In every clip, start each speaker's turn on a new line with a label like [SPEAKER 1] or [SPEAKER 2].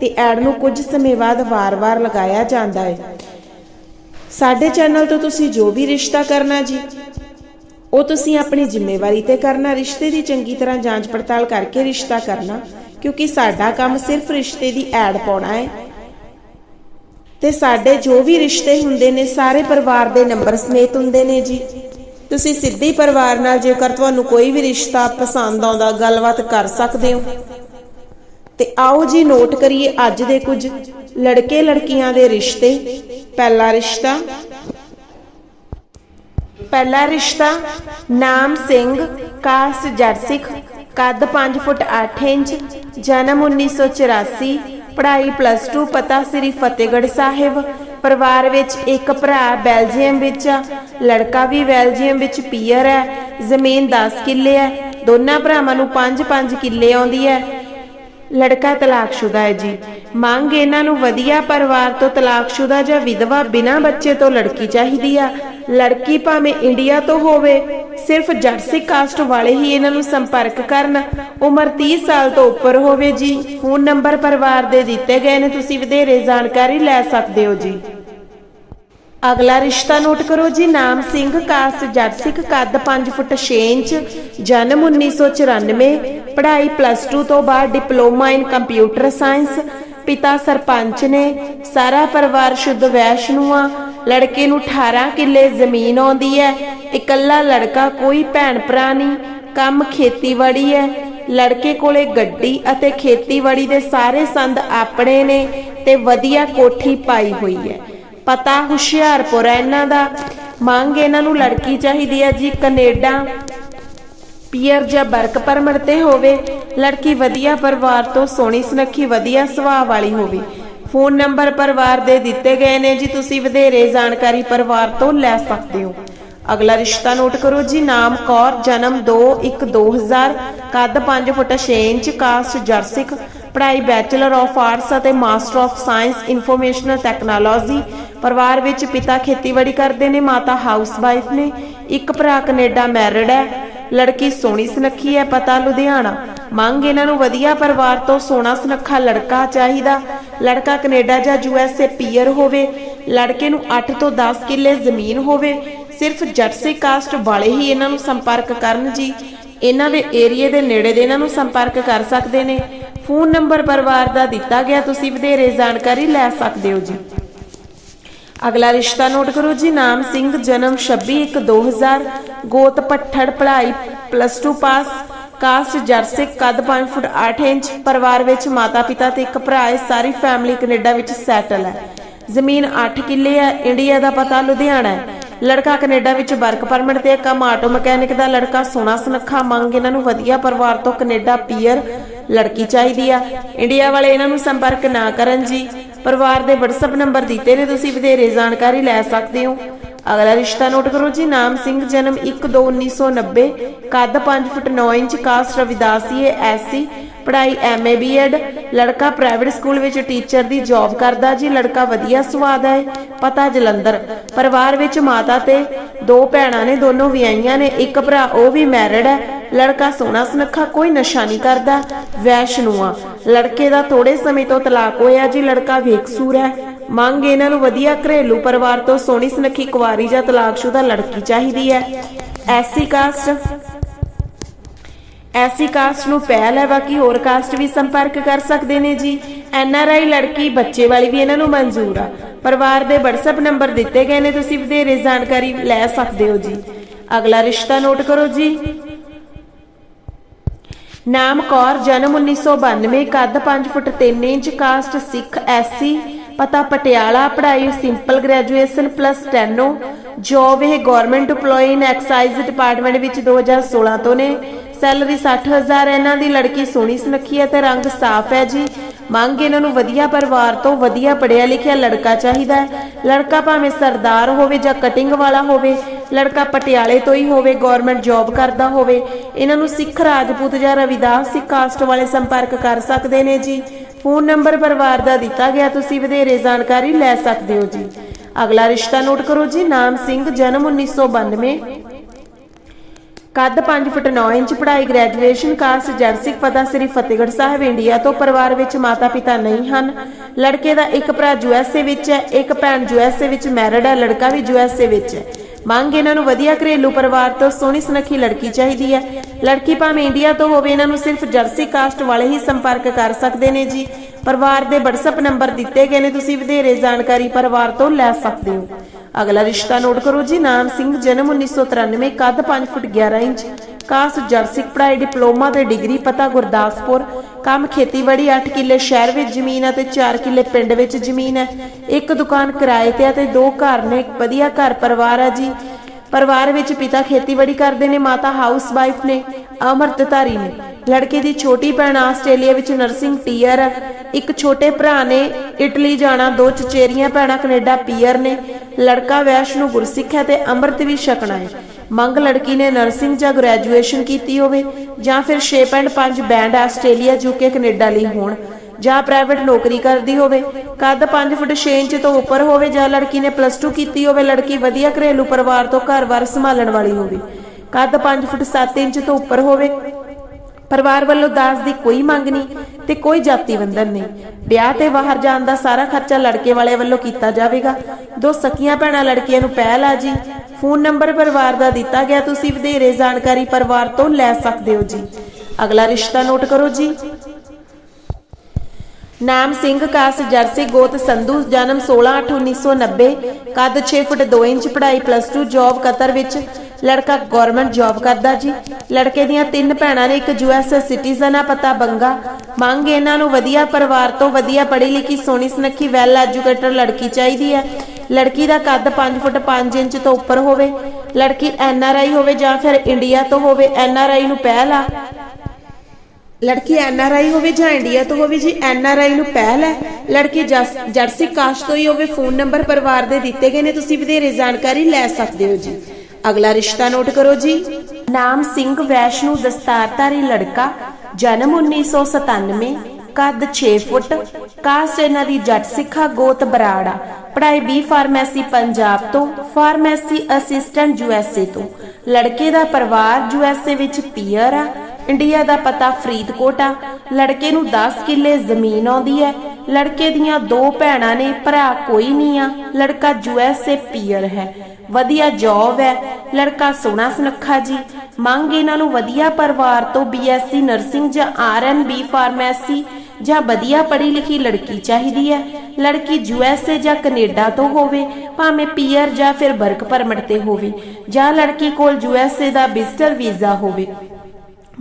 [SPEAKER 1] ਤੇ ਐਡ ਨੂੰ ਕੁਝ ਸਮੇਂ ਬਾਅਦ ਵਾਰ-ਵਾਰ ਲਗਾਇਆ ਜਾਂਦਾ ਹੈ। ਸਾਡੇ ਚੈਨਲ ਤੋਂ ਤੁਸੀਂ ਜੋ ਵੀ ਰਿਸ਼ਤਾ ਕਰਨਾ ਜੀ, ਉਹ ਤੁਸੀਂ ਆਪਣੀ ਜ਼ਿੰਮੇਵਾਰੀ ਤੇ ਕਰਨਾ, ਰਿਸ਼ਤੇ ਦੀ ਚੰਗੀ ਤਰ੍ਹਾਂ ਜਾਂਚ ਪੜਤਾਲ ਕਰਕੇ ਰਿਸ਼ਤਾ ਕਰਨਾ, ਕਿਉਂਕਿ ਸਾਡਾ ਕੰਮ ਸਿਰਫ ਰਿਸ਼ਤੇ ਦੀ ਐਡ ਪਾਉਣਾ ਹੈ। ਤੇ ਸਾਡੇ ਜੋ ਵੀ ਰਿਸ਼ਤੇ ਹੁੰਦੇ ਨੇ, ਸਾਰੇ ਪਰਿਵਾਰ ਦੇ ਨੰਬਰ ਸਮੇਤ ਹੁੰਦੇ ਨੇ ਜੀ। ਤੁਸੀਂ ਸਿੱਧੇ ਪਰਿਵਾਰ ਨਾਲ ਜੇਕਰ ਤੁਹਾਨੂੰ ਕੋਈ ਵੀ ਰਿਸ਼ਤਾ ਪਸੰਦ ਆਉਂਦਾ, ਗੱਲਬਾਤ ਕਰ ਸਕਦੇ ਹੋ। ਤੇ ਆਓ ਜੀ ਨੋਟ ਕਰੀਏ ਅੱਜ ਦੇ ਕੁਝ ਲੜਕੇ ਲੜਕੀਆਂ ਦੇ ਰਿਸ਼ਤੇ। ਪਹਿਲਾ ਰਿਸ਼ਤਾ। ਪਹਿਲਾ ਰਿਸ਼ਤਾ, ਨਾਮ ਸਿੰਘ ਕਾਸਟ ਜਰਸਿਕ ਕੱਦ 5 ਫੁੱਟ 8 ਇੰਚ, ਜਨਮ 1984 ਪੜ੍ਹਾਈ ਪਲੱਸ 2 ਪਤਾ ਸ੍ਰੀ ਫਤਿਹਗੜ੍ਹ ਸਾਹਿਬ। ਪਰਿਵਾਰ ਵਿੱਚ ਇੱਕ ਭਰਾ ਬੈਲਜੀਅਮ ਵਿੱਚ ਲੜਕਾ ਵੀ ਬੈਲਜੀਅਮ ਵਿੱਚ ਪੀਅਰ ਹੈ, ਜ਼ਮੀਨ 10 ਕਿੱਲੇ ਹੈ। ਦੋਨਾਂ ਭਰਾਵਾਂ ਨੂੰ 5-5 ਕਿੱਲੇ ਆਉਂਦੀ ਹੈ। ਲੜਕਾ ਤਲਾਕਸ਼ੁਦਾ ਹੈ ਜੀ। ਮੰਗ ਇਹਨਾਂ ਨੂੰ ਵਧੀਆ ਪਰਿਵਾਰ ਤੋਂ ਤਲਾਕਸ਼ੁਦਾ ਜਾਂ ਵਿਧਵਾ ਬਿਨਾਂ ਬੱਚੇ ਤੋਂ ਲੜਕੀ ਚਾਹੀਦੀ ਆ। ਲੜਕੀ ਭਾਵੇਂ ਇੰਡੀਆ ਤੋਂ ਹੋਵੇ, ਸਿਰਫ ਜਰਸੀ ਕਾਸਟ ਵਾਲੇ ਹੀ ਇਹਨਾਂ ਨੂੰ ਸੰਪਰਕ ਕਰਨ। ਉਮਰ 30 ਸਾਲ ਤੋਂ ਉੱਪਰ ਹੋਵੇ ਜੀ। ਫੋਨ ਨੰਬਰ ਪਰਿਵਾਰ ਦੇ ਦਿੱਤੇ ਗਏ ਨੇ, ਤੁਸੀਂ ਵਧੇਰੇ ਜਾਣਕਾਰੀ ਲੈ ਸਕਦੇ ਹੋ ਜੀ। ਅਗਲਾ ਰਿਸ਼ਤਾ ਨੋਟ ਕਰੋ ਜੀ, ਨਾਮ ਸਿੰਘ ਕਾਸਟ ਜਰਸਿਕ ਕੱਦ 5 ਫੁੱਟ 6 ਇੰਚ, ਜਨਮ 1994 ਪੜ੍ਹਾਈ ਪਲੱਸ 2 ਤੋਂ ਬਾਅਦ ਡਿਪਲੋਮਾ ਇਨ ਕੰਪਿਊਟਰ ਸਾਇੰਸ ਪਿਤਾ ਸਰਪੰਚ ਨੇ, ਸਾਰਾ ਪਰਿਵਾਰ ਸ਼ੁੱਧ ਵੈਸ਼ਨੂ ਆ ਲੜਕੇ ਨੂੰ 18 ਕਿੱਲੇ ਜ਼ਮੀਨ ਆਉਂਦੀ ਹੈ, ਇਕੱਲਾ ਲੜਕਾ ਕੋਈ ਭੈਣ ਭਰਾ ਨਹੀਂ, ਕੰਮ ਖੇਤੀਬਾੜੀ ਹੈ, ਲੜਕੇ ਕੋਲੇ ਗੱਡੀ ਅਤੇ ਖੇਤੀਬਾੜੀ ਦੇ ਸਾਰੇ ਸੰਦ ਆਪਣੇ ਨੇ ਤੇ ਵਧੀਆ ਕੋਠੀ ਪਾਈ ਹੋਈ ਹੈ। ਪਤਾ ਹੁਸ਼ਿਆਰਪੁਰ ਹੈ ਇਹਨਾਂ ਦਾ। ਮੰਗ ਇਹਨਾਂ ਨੂੰ ਲੜਕੀ ਚਾਹੀਦੀ ਹੈ ਜੀ ਕੈਨੇਡਾ। ਪੀਅਰ ਜਾਂ ਵਰਕ ਪਰਮਿਟ ਤੇ ਹੋਵੇ। ਲੜਕੀ ਵਧੀਆ ਪਰਿਵਾਰ ਤੋਂ ਸੋਹਣੀ ਸੁਨੱਖੀ ਵਧੀਆ ਸੁਭਾਅ ਵਾਲੀ ਹੋਵੇ। ਫੋਨ ਨੰਬਰ ਪਰਿਵਾਰ ਦੇ ਦਿੱਤੇ ਗਏ ਨੇ ਜੀ, ਤੁਸੀਂ ਵਧੇਰੇ ਜਾਣਕਾਰੀ ਪਰਿਵਾਰ ਤੋਂ ਲੈ ਸਕਦੇ ਹੋ। ਅਗਲਾ ਰਿਸ਼ਤਾ ਨੋਟ ਕਰੋ ਜੀ, ਨਾਮ ਕੌਰ, ਜਨਮ 2 1 2000 ਕੱਦ 5 ਫੁੱਟ 6 ਇੰਚ, ਕਾਸਟ ਜਰਸਿਕ, ਪੜ੍ਹਾਈ ਬੈਚਲਰ ਆਫ ਆਰਟਸ ਅਤੇ master of science, informational technology ਪਰਿਵਾਰ ਵਿੱਚ ਪਿਤਾ ਖੇਤੀਬਾੜੀ ਕਰਦੇ ਨੇ, ਮਾਤਾ ਹਾਊਸ ਵਾਈਫ ਨੇ। ਇੱਕ ਭਰਾ ਕੈਨੇਡਾ ਮੈਰਿਡ ਹੈ, ਲੜਕੀ ਸੋਹਣੀ ਸੁਨੱਖੀ ਹੈ, ਪਤਾ ਲੁਧਿਆਣਾ। ਮੰਗ ਇਹਨਾਂ ਨੂੰ ਵਧੀਆ ਪਰਿਵਾਰ ਤੋਂ ਸੋਹਣਾ ਸੁਨੱਖਾ ਲੜਕਾ ਚਾਹੀਦਾ। ਲੜਕਾ ਕੈਨੇਡਾ ਜਾਂ ਯੂਐਸਏ ਪੀਅਰ ਹੋਵੇ, ਲੜਕੇ ਨੂੰ 8 ਤੋਂ 10 ਕਿੱਲੇ ਜ਼ਮੀਨ ਹੋਵੇ, ਸਿਰਫ ਜਰਸੀ ਕਾਸਟ ਵਾਲੇ ਹੀ ਇਹਨਾਂ ਨੂੰ ਸੰਪਰਕ ਕਰਨ ਜੀ। ਇਹਨਾਂ ਦੇ ਏਰੀਏ ਦੇ ਨੇੜੇ ਦੇ ਇਹਨਾਂ ਨੂੰ ਸੰਪਰਕ ਕਰ ਸਕਦੇ ਨੇ। ਫੋਨ ਨੰਬਰ ਪਰਿਵਾਰ ਦਾ ਦਿੱਤਾ ਗਿਆ, ਤੁਸੀਂ ਵਧੇਰੇ ਜਾਣਕਾਰੀ ਲੈ ਸਕਦੇ ਹੋ ਜੀ। ਅਗਲਾ ਰਿਸ਼ਤਾ ਨੋਟ ਕਰੋ ਜੀ, ਨਾਮ ਸਿੰਘ, ਜਨਮ 26/1/2000 ਗੋਤ ਪੱਠੜ, ਪੜ੍ਹਾਈ ਪਲੱਸ 2 ਪਾਸ ਕਾਸਟ ਜਰਸਿਕ ਕੱਦ 5 ਫੁੱਟ 8 ਇੰਚ, ਪਰਿਵਾਰ ਵਿੱਚ ਮਾਤਾ ਪਿਤਾ ਤੇ ਇੱਕ ਭਰਾ ਹੈ, ਸਾਰੀ ਫੈਮਿਲੀ ਕੈਨੇਡਾ ਵਿੱਚ ਸੈਟਲ ਹੈ। ਜ਼ਮੀਨ 8 ਕਿੱਲੇ ਹੈ, ਇੰਡੀਆ ਦਾ ਪਤਾ ਲੁਧਿਆਣਾ ਹੈ। ਲੜਕਾ ਕੈਨੇਡਾ ਵਿੱਚ ਵਰਕ ਪਰਮਿਟ ਤੇ ਕੰਮ ਆਟੋ ਮਕੈਨਿਕ ਦਾ ਲੜਕਾ ਸੋਹਣਾ ਸੁਨੱਖਾ, ਮੰਗ ਇਹਨਾਂ ਨੂੰ ਵਧੀਆ ਪਰਿਵਾਰ ਤੋਂ ਕੈਨੇਡਾ ਪੀਅਰ ਲੜਕੀ ਚਾਹੀਦੀ ਆ। ਇੰਡੀਆ ਵਾਲੇ ਇਹਨਾਂ ਨੂੰ ਸੰਪਰਕ ਨਾ ਕਰਨ ਜੀ। ਪਰਿਵਾਰ ਦੇ WhatsApp ਨੰਬਰ ਦਿੱਤੇ ਨੇ, ਤੁਸੀਂ ਵਧੇਰੇ ਜਾਣਕਾਰੀ ਲੈ ਸਕਦੇ ਹੋ। ਅਗਲਾ ਰਿਸ਼ਤਾ ਨੋਟ ਕਰੋ ਜੀ, ਨਾਮ ਸਿੰਘ, ਜਨਮ 1/2/1990 ਕੱਦ 5 ਫੁੱਟ 9 ਇੰਚ, ਕਾਸਟ ਰਵਿਦਾਸੀ ਐਸਸੀ ਪੜ੍ਹਾਈ ਐਮਏ ਬੀਐਡ ਲੜਕਾ ਪ੍ਰਾਈਵੇਟ ਸਕੂਲ ਵਿੱਚ ਟੀਚਰ ਦੀ ਜੌਬ ਕਰਦਾ ਜੀ, ਲੜਕਾ ਵਧੀਆ ਸਵਾਦ ਹੈ, ਪਤਾ ਜਲੰਧਰ। ਪਰਿਵਾਰ ਵਿੱਚ ਮਾਤਾ ਤੇ ਦੋ ਭੈਣਾਂ ਨੇ, ਦੋਨੋਂ ਵਿਆਹੀਆਂ ਨੇ, ਇੱਕ ਭਰਾ, ਉਹ ਵੀ ਮੈਰਿਡ ਹੈ। ਲੜਕਾ ਸੋਹਣਾ ਸੁਨੱਖਾ, ਕੋਈ ਨਸ਼ਾ ਨਹੀਂ ਕਰਦਾ ਵੈਸ਼ਨੂਆ ਲੜਕੇ ਦਾ ਥੋੜੇ ਸਮੇਂ ਤੋਂ ਤਲਾਕ ਹੋਇਆ ਜੀ, ਲੜਕਾ ਵੇਖਸੂਰ ਹੈ। ਮੰਗ ਇਹਨਾਂ ਨੂੰ ਵਧੀਆ ਘਰੇਲੂ ਪਰਿਵਾਰ ਤੋਂ ਸੋਹਣੀ ਸੁਨੱਖੀ ਕੁਵਾਰੀ ਜਾਂ ਤਲਾਕਸ਼ੁਦਾ ਲੜਕੀ ਚਾਹੀਦੀ ਹੈ। ਐਸੀ ਕਾਸਟ ਐਸੀ ਕਾਸਟ ਨੂੰ ਪਹਿਲ ਹੈ ਬਾਕੀ ਹੋਰ ਕਾਸਟ ਵੀ ਸੰਪਰਕ ਕਰ ਸਕਦੇ ਨੇ ਜੀ। ਐਨ ਆਰ ਆਈ ਲੜਕੀ ਬੱਚੇ ਵਾਲੀ ਵੀ ਇਹਨਾਂ ਨੂੰ ਮਨਜ਼ੂਰ ਆ। ਪਰਿਵਾਰ ਦੇ WhatsApp ਨੰਬਰ ਦਿੱਤੇ ਗਏ ਨੇ, ਤੁਸੀਂ ਵਧੇਰੇ ਜਾਣਕਾਰੀ ਲੈ ਸਕਦੇ ਹੋ ਜੀ। ਅਗਲਾ ਰਿਸ਼ਤਾ ਨੋਟ ਕਰੋ ਜੀ। ਨਾਮ ਕੌਰ, ਜਨਮ 1992 ਕੱਦ 5 ਫੁੱਟ 3 ਇੰਚ ਕਾਸਟ ਸਿੱਖ ਐਸਸੀ ਪਤਾ ਪਟਿਆਲਾ, ਪੜ੍ਹਾਈ ਸਿੰਪਲ ਗ੍ਰੈਜੂਏਸ਼ਨ ਪਲੱਸ ਟੈਨੋ ਜੋਬ ਇਹ government EMPLOYE in excise department ਵਿੱਚ 2016 ਤੋਂ ਨੇ। ਸੈਲਰੀ 60000 ਇਹਨਾਂ ਦੀ ਲੜਕੀ ਸੋਹਣੀ ਸੁਨੱਖੀ ਹੈ ਤੇ ਰੰਗ ਸਾਫ਼ ਹੈ ਜੀ। ਮੰਗ ਇਹਨਾਂ ਨੂੰ ਵਧੀਆ ਪਰਿਵਾਰ ਤੋਂ ਵਧੀਆ ਪੜਿਆ ਲਿਖਿਆ ਲੜਕਾ ਚਾਹੀਦਾ ਹੈ। ਲੜਕਾ ਭਾਵੇਂ ਸਰਦਾਰ ਹੋਵੇ ਜਾਂ ਕਟਿੰਗ ਵਾਲਾ ਹੋਵੇ, ਲੜਕਾ ਪਟਿਆਲੇ ਤੋਂ ਹੀ ਹੋਵੇ ਗਵਰਨਮੈਂਟ ਜੌਬ ਕਰਦਾ ਹੋਵੇ, ਇਹਨਾਂ ਨੂੰ ਸਿੱਖ ਰਾਜਪੂਤ ਜਾਂ ਰਵਿਦਾਸ ਸਿੱਖ ਕਾਸਟ ਵਾਲੇ ਸੰਪਰਕ ਕਰ ਸਕਦੇ ਨੇ ਜੀ। ਫੋਨ ਨੰਬਰ ਪਰਿਵਾਰ ਦਾ ਦਿੱਤਾ ਗਿਆ, ਤੁਸੀਂ ਵਧੇਰੇ ਜਾਣਕਾਰੀ ਲੈ ਸਕਦੇ ਹੋ ਜੀ। ਅਗਲਾ ਰਿਸ਼ਤਾ ਨੋਟ ਕਰੋ ਜੀ, ਨਾਮ ਸਿੰਘ, ਜਨਮ 1992 ਕੱਦ 5 ਫੁੱਟ 9 ਇੰਚ ਪੜ੍ਹਾਈ ਗ੍ਰੈਜੂਏਸ਼ਨ ਕਾਸਟ ਜਰਸਿਕ ਪਤਾ ਸ੍ਰੀ ਫਤਿਹਗੜ੍ਹ ਸਾਹਿਬ, ਇੰਡੀਆ ਤੋਂ ਪਰਿਵਾਰ ਵਿੱਚ ਮਾਤਾ ਪਿਤਾ ਨਹੀਂ ਹਨ। ਲੜਕੇ ਦਾ ਇੱਕ ਭਰਾ ਯੂਐਸਏ ਵਿੱਚ ਹੈ, ਇੱਕ ਭੈਣ ਯੂਐਸਏ ਵਿੱਚ ਮੈਰਿਡ ਹੈ, ਲੜਕਾ ਵੀ ਯੂਐਸਏ ਵਿੱਚ ਹੈ। ਮੰਗ ਇਹਨਾਂ ਨੂੰ ਵਧੀਆ ਘਰੇਲੂ ਪਰਿਵਾਰ ਤੋਂ ਸੋਹਣੀ ਸੁਨੱਖੀ ਲੜਕੀ ਚਾਹੀਦੀ ਹੈ। ਲੜਕੀ ਭਾਵੇਂ ਇੰਡੀਆ ਤੋਂ ਹੋਵੇ, ਇਹਨਾਂ ਨੂੰ ਸਿਰਫ ਜਰਸੀ ਕਾਸਟ ਵਾਲੇ ਹੀ ਸੰਪਰਕ ਕਰ ਸਕਦੇ ਨੇ ਜੀ। ਪਰਿਵਾਰ ਦੇ WhatsApp ਨੰਬਰ ਦਿੱਤੇ ਗਏ ਨੇ, ਤੁਸੀਂ ਵਧੇਰੇ ਜਾਣਕਾਰੀ ਪਰਿਵਾਰ ਤੋਂ ਲੈ ਸਕਦੇ ਹੋ। ਅਗਲਾ ਰਿਸ਼ਤਾ ਨੋਟ ਕਰੋ ਜੀ, ਨਾਮ ਸਿੰਘ, ਜਨਮ 1993 ਕੱਦ 5 ਫੁੱਟ 11 ਇੰਚ, ਕਾਸ ਜਰਸਿਕ ਪੜ੍ਹਾਈ, ਡਿਪਲੋਮਾ ਤੇ ਡਿਗਰੀ, ਪਤਾ ਗੁਰਦਾਸਪੁਰ, ਕੰਮ ਖੇਤੀਬਾੜੀ 8 ਕਿੱਲੇ ਸ਼ਹਿਰ ਵਿੱਚ ਜ਼ਮੀਨ ਹੈ ਤੇ 4 ਕਿੱਲੇ ਪਿੰਡ ਵਿੱਚ ਜ਼ਮੀਨ ਹੈ ਇੱਕ ਦੁਕਾਨ ਕਿਰਾਏ ਤੇ ਹੈ ਤੇ ਦੋ ਘਰ ਨੇ ਇੱਕ ਵਧੀਆ ਘਰ ਪਰਿਵਾਰ ਹੈ ਜੀ। ਪਰਿਵਾਰ ਵਿੱਚ ਪਿਤਾ ਖੇਤੀਬਾੜੀ ਕਰਦੇ ਨੇ, ਮਾਤਾ ਹਾਊਸ ਵਾਈਫ ਨੇ, ਅਮਰਤਧਾਰੀ ਨੇ। ਲੜਕੇ ਦੀ ਛੋਟੀ ਭੈਣ ਆਸਟ੍ਰੇਲੀਆ ਵਿੱਚ ਨਰਸਿੰਗ ਟੀਅਰ ਇੱਕ ਛੋਟੇ ਭਰਾ ਨੇ ਇਟਲੀ ਜਾਣਾ, ਦੋ ਚਚੇਰੀਆਂ ਭੈਣਾਂ ਕੈਨੇਡਾ ਪੀਅਰ ਨੇ। ਲੜਕਾ ਵੈਸ ਨੂੰ ਗੁਰਸਿੱਖ ਹੈ ਤੇ ਅੰਮ੍ਰਿਤ ਵੀ ਛਕਣਾ ਹੈ। ਮੰਗ ਲੜਕੀ ਨੇ ਨਰਸਿੰਗ ਜਾਂ ਗ੍ਰੈਜੂਏਸ਼ਨ ਕੀਤੀ ਹੋਵੇ ਜਾਂ ਫਿਰ 6.5 ਬੈਂਡ ਆਸਟ੍ਰੇਲੀਆ ਯੂਕੇ ਕੈਨੇਡਾ ਲਈ ਹੋਣ। ਜਾਂ ਪ੍ਰਾਈਵੇਟ ਨੌਕਰੀ ਕਰਦੀ ਹੋਵੇ, ਕੱਦ 5 ਫੁੱਟ 6 ਇੰਚ ਤੋਂ ਉੱਪਰ ਹੋਵੇ ਜਾਂ ਲੜਕੀ ਨੇ ਪਲੱਸ 2 ਕੀਤੀ ਹੋਵੇ, ਲੜਕੀ ਵਧੀਆ ਘਰੇਲੂ ਪਰਿਵਾਰ ਤੋਂ ਘਰ-ਬਾਰ ਸੰਭਾਲਣ ਵਾਲੀ ਹੋਵੇ। ਕੱਦ 5 ਫੁੱਟ 7 ਇੰਚ ਤੋਂ ਉੱਪਰ ਹੋਵੇ, ਪਰਿਵਾਰ ਵੱਲੋਂ ਦਾਜ ਦੀ ਕੋਈ ਮੰਗ ਨਹੀਂ ਤੇ ਕੋਈ ਜਾਤੀ ਬੰਧਨ ਨਹੀਂ। ਵਿਆਹ ਤੇ ਬਾਹਰ ਜਾਣ ਦਾ ਸਾਰਾ ਖਰਚਾ ਲੜਕੇ ਵਾਲੇ ਵੱਲੋਂ ਕੀਤਾ ਜਾਵੇਗਾ। ਦੋ ਸਕੀਆਂ ਭੈਣਾਂ ਲੜਕੀਆਂ ਨੂੰ ਪਹਿਲ ਆ ਜੀ। ਫੋਨ ਨੰਬਰ ਪਰਿਵਾਰ ਦਾ ਦਿੱਤਾ ਗਿਆ, ਤੁਸੀਂ ਵਧੇਰੇ ਜਾਣਕਾਰੀ ਪਰਿਵਾਰ ਤੋਂ ਲੈ ਸਕਦੇ ਹੋ ਜੀ। ਅਗਲਾ ਰਿਸ਼ਤਾ ਨੋਟ ਕਰੋ ਜੀ। ਨਾਮ ਸਿੰਘ, ਕਾਸ, ਜਰਸੀ, ਗੋਤ, ਸੰਧੂ, ਜਨਮ 16/8/1990 ਕੱਦ 6 ਫੁੱਟ 2 ਇੰਚ, ਪੜ੍ਹਾਈ ਪਲੱਸ 2 ਜੌਬ ਕਤਰ ਵਿੱਚ। ਲੜਕਾ ਗਵਰਨਮੈਂਟ ਜੌਬ ਕਰਦਾ ਜੀ। ਲੜਕੇ ਦੀਆਂ ਤਿੰਨ ਭੈਣਾਂ ਨੇ ਇੱਕ ਯੂਐਸ ਸਿਟੀਜ਼ਨ ਆ, ਪਤਾ ਬੰਗਾ। ਮੰਗ ਇਹਨਾਂ ਨੂੰ ਵਧੀਆ ਪਰਿਵਾਰ ਤੋਂ ਵਧੀਆ ਪੜ੍ਹੀ ਲਿਖੀ, ਸੋਹਣੀ ਸੁਨੱਖੀ ਵੈਲ ਐਜੂਕੇਟਡ ਲੜਕੀ ਚਾਹੀਦੀ ਹੈ। ਲੜਕੀ ਦਾ ਕੱਦ 5 ਫੁੱਟ 5 ਇੰਚ ਤੋਂ ਉੱਪਰ ਹੋਵੇ। ਲੜਕੀ ਐਨਆਰਆਈ ਹੋਵੇ ਜਾਂ ਫਿਰ ਇੰਡੀਆ ਤੋਂ ਹੋਵੇ ਐਨਆਰਆਈ ਨੂੰ ਪਹਿਲ ਆ। ਲੜਕੀ ਐਨਆਰਆਈ ਹੋਵੇ ਜਾਂ ਇੰਡੀਆ ਤੋਂ ਹੋਵੇ ਜੀ ਐਨਆਰਆਈ ਨੂੰ ਪਹਿਲ ਹੈ। ਲੜਕੀ ਜਰਸੀ ਕਾਸਟ ਤੋਂ ਹੋਵੇ, ਫੋਨ ਨੰਬਰ ਪਰਿਵਾਰ ਦੇ ਦਿੱਤੇ ਗਏ ਨੇ, ਤੁਸੀਂ ਵਧੇਰੇ ਜਾਣਕਾਰੀ ਲੈ ਸਕਦੇ ਹੋ ਜੀ। ਅਗਲਾ ਰਿਸ਼ਤਾ ਨੋਟ ਕਰੋ ਜੀ। ਨਾਮ ਸਿੰਘ ਵੈਸ਼ਨੂ ਦਸਤਾਰਧਾਰੀ ਲੜਕਾ, ਜਨਮ 1997 ਕੱਦ 6 ਫੁੱਟ ਕਾਸਟ ਇਹਨਾਂ ਦੀ ਜੱਟ ਸਿੱਖਾ ਗੋਤ ਬਰਾੜਾ, ਪੜ੍ਹਾਈ ਬੀ ਫਾਰਮੇਸੀ ਪੰਜਾਬ ਤੋਂ, ਫਾਰਮੇਸੀ ਅਸਿਸਟੈਂਟ ਯੂਐਸਏ ਤੋਂ। ਲੜਕੇ ਦਾ ਪਰਿਵਾਰ ਯੂਐਸਏ ਵਿੱਚ ਪੀਅਰ ਆ ਇੰਡੀਆ ਦਾ ਪਤਾ ਫਰੀਦਕੋਟ ਆ। ਲੜਕੇ ਨੂੰ 10 ਕਿੱਲੇ ਜ਼ਮੀਨ ਆਉਂਦੀ ਹੈ ਲੜਕੇ ਦੀਆਂ ਦੋ ਭੈਣਾਂ ਨੇ, ਭਰਾ ਕੋਈ ਨਹੀਂ ਆ। ਲੜਕਾ ਯੂਐਸਏ ਪੀਅਰ ਹੈ। ਵਧੀਆ ਜੌਬ ਹੈ ਲੜਕਾ ਸੋਹਣਾ ਸੁਨੱਖਾ ਜੀ। ਮੰਗ ਇਹਨਾਂ ਨੂੰ ਵਧੀਆ ਪਰਿਵਾਰ ਤੋਂ ਬੀਐਸਸੀ ਨਰਸਿੰਗ ਜਾਂ ਆਰਐਨਬੀ ਫਾਰਮੇਸੀ ਜਾਂ ਵਧੀਆ ਪੜ੍ਹੀ ਲਿਖੀ ਲੜਕੀ ਚਾਹੀਦੀ ਹੈ ਲੜਕੀ ਯੂਐਸਏ ਜਾਂ ਕੈਨੇਡਾ ਤੋਂ ਹੋਵੇ, ਭਾਵੇਂ ਪੀਅਰ ਜਾਂ ਫਿਰ ਵਰਕ ਪਰਮਿਟ ਤੇ ਹੋਵੇ, ਜਾਂ ਲੜਕੀ ਕੋਲ ਯੂਐਸਏ ਦਾ ਵਿਜ਼ਟਰ ਵੀਜ਼ਾ ਹੋਵੇ।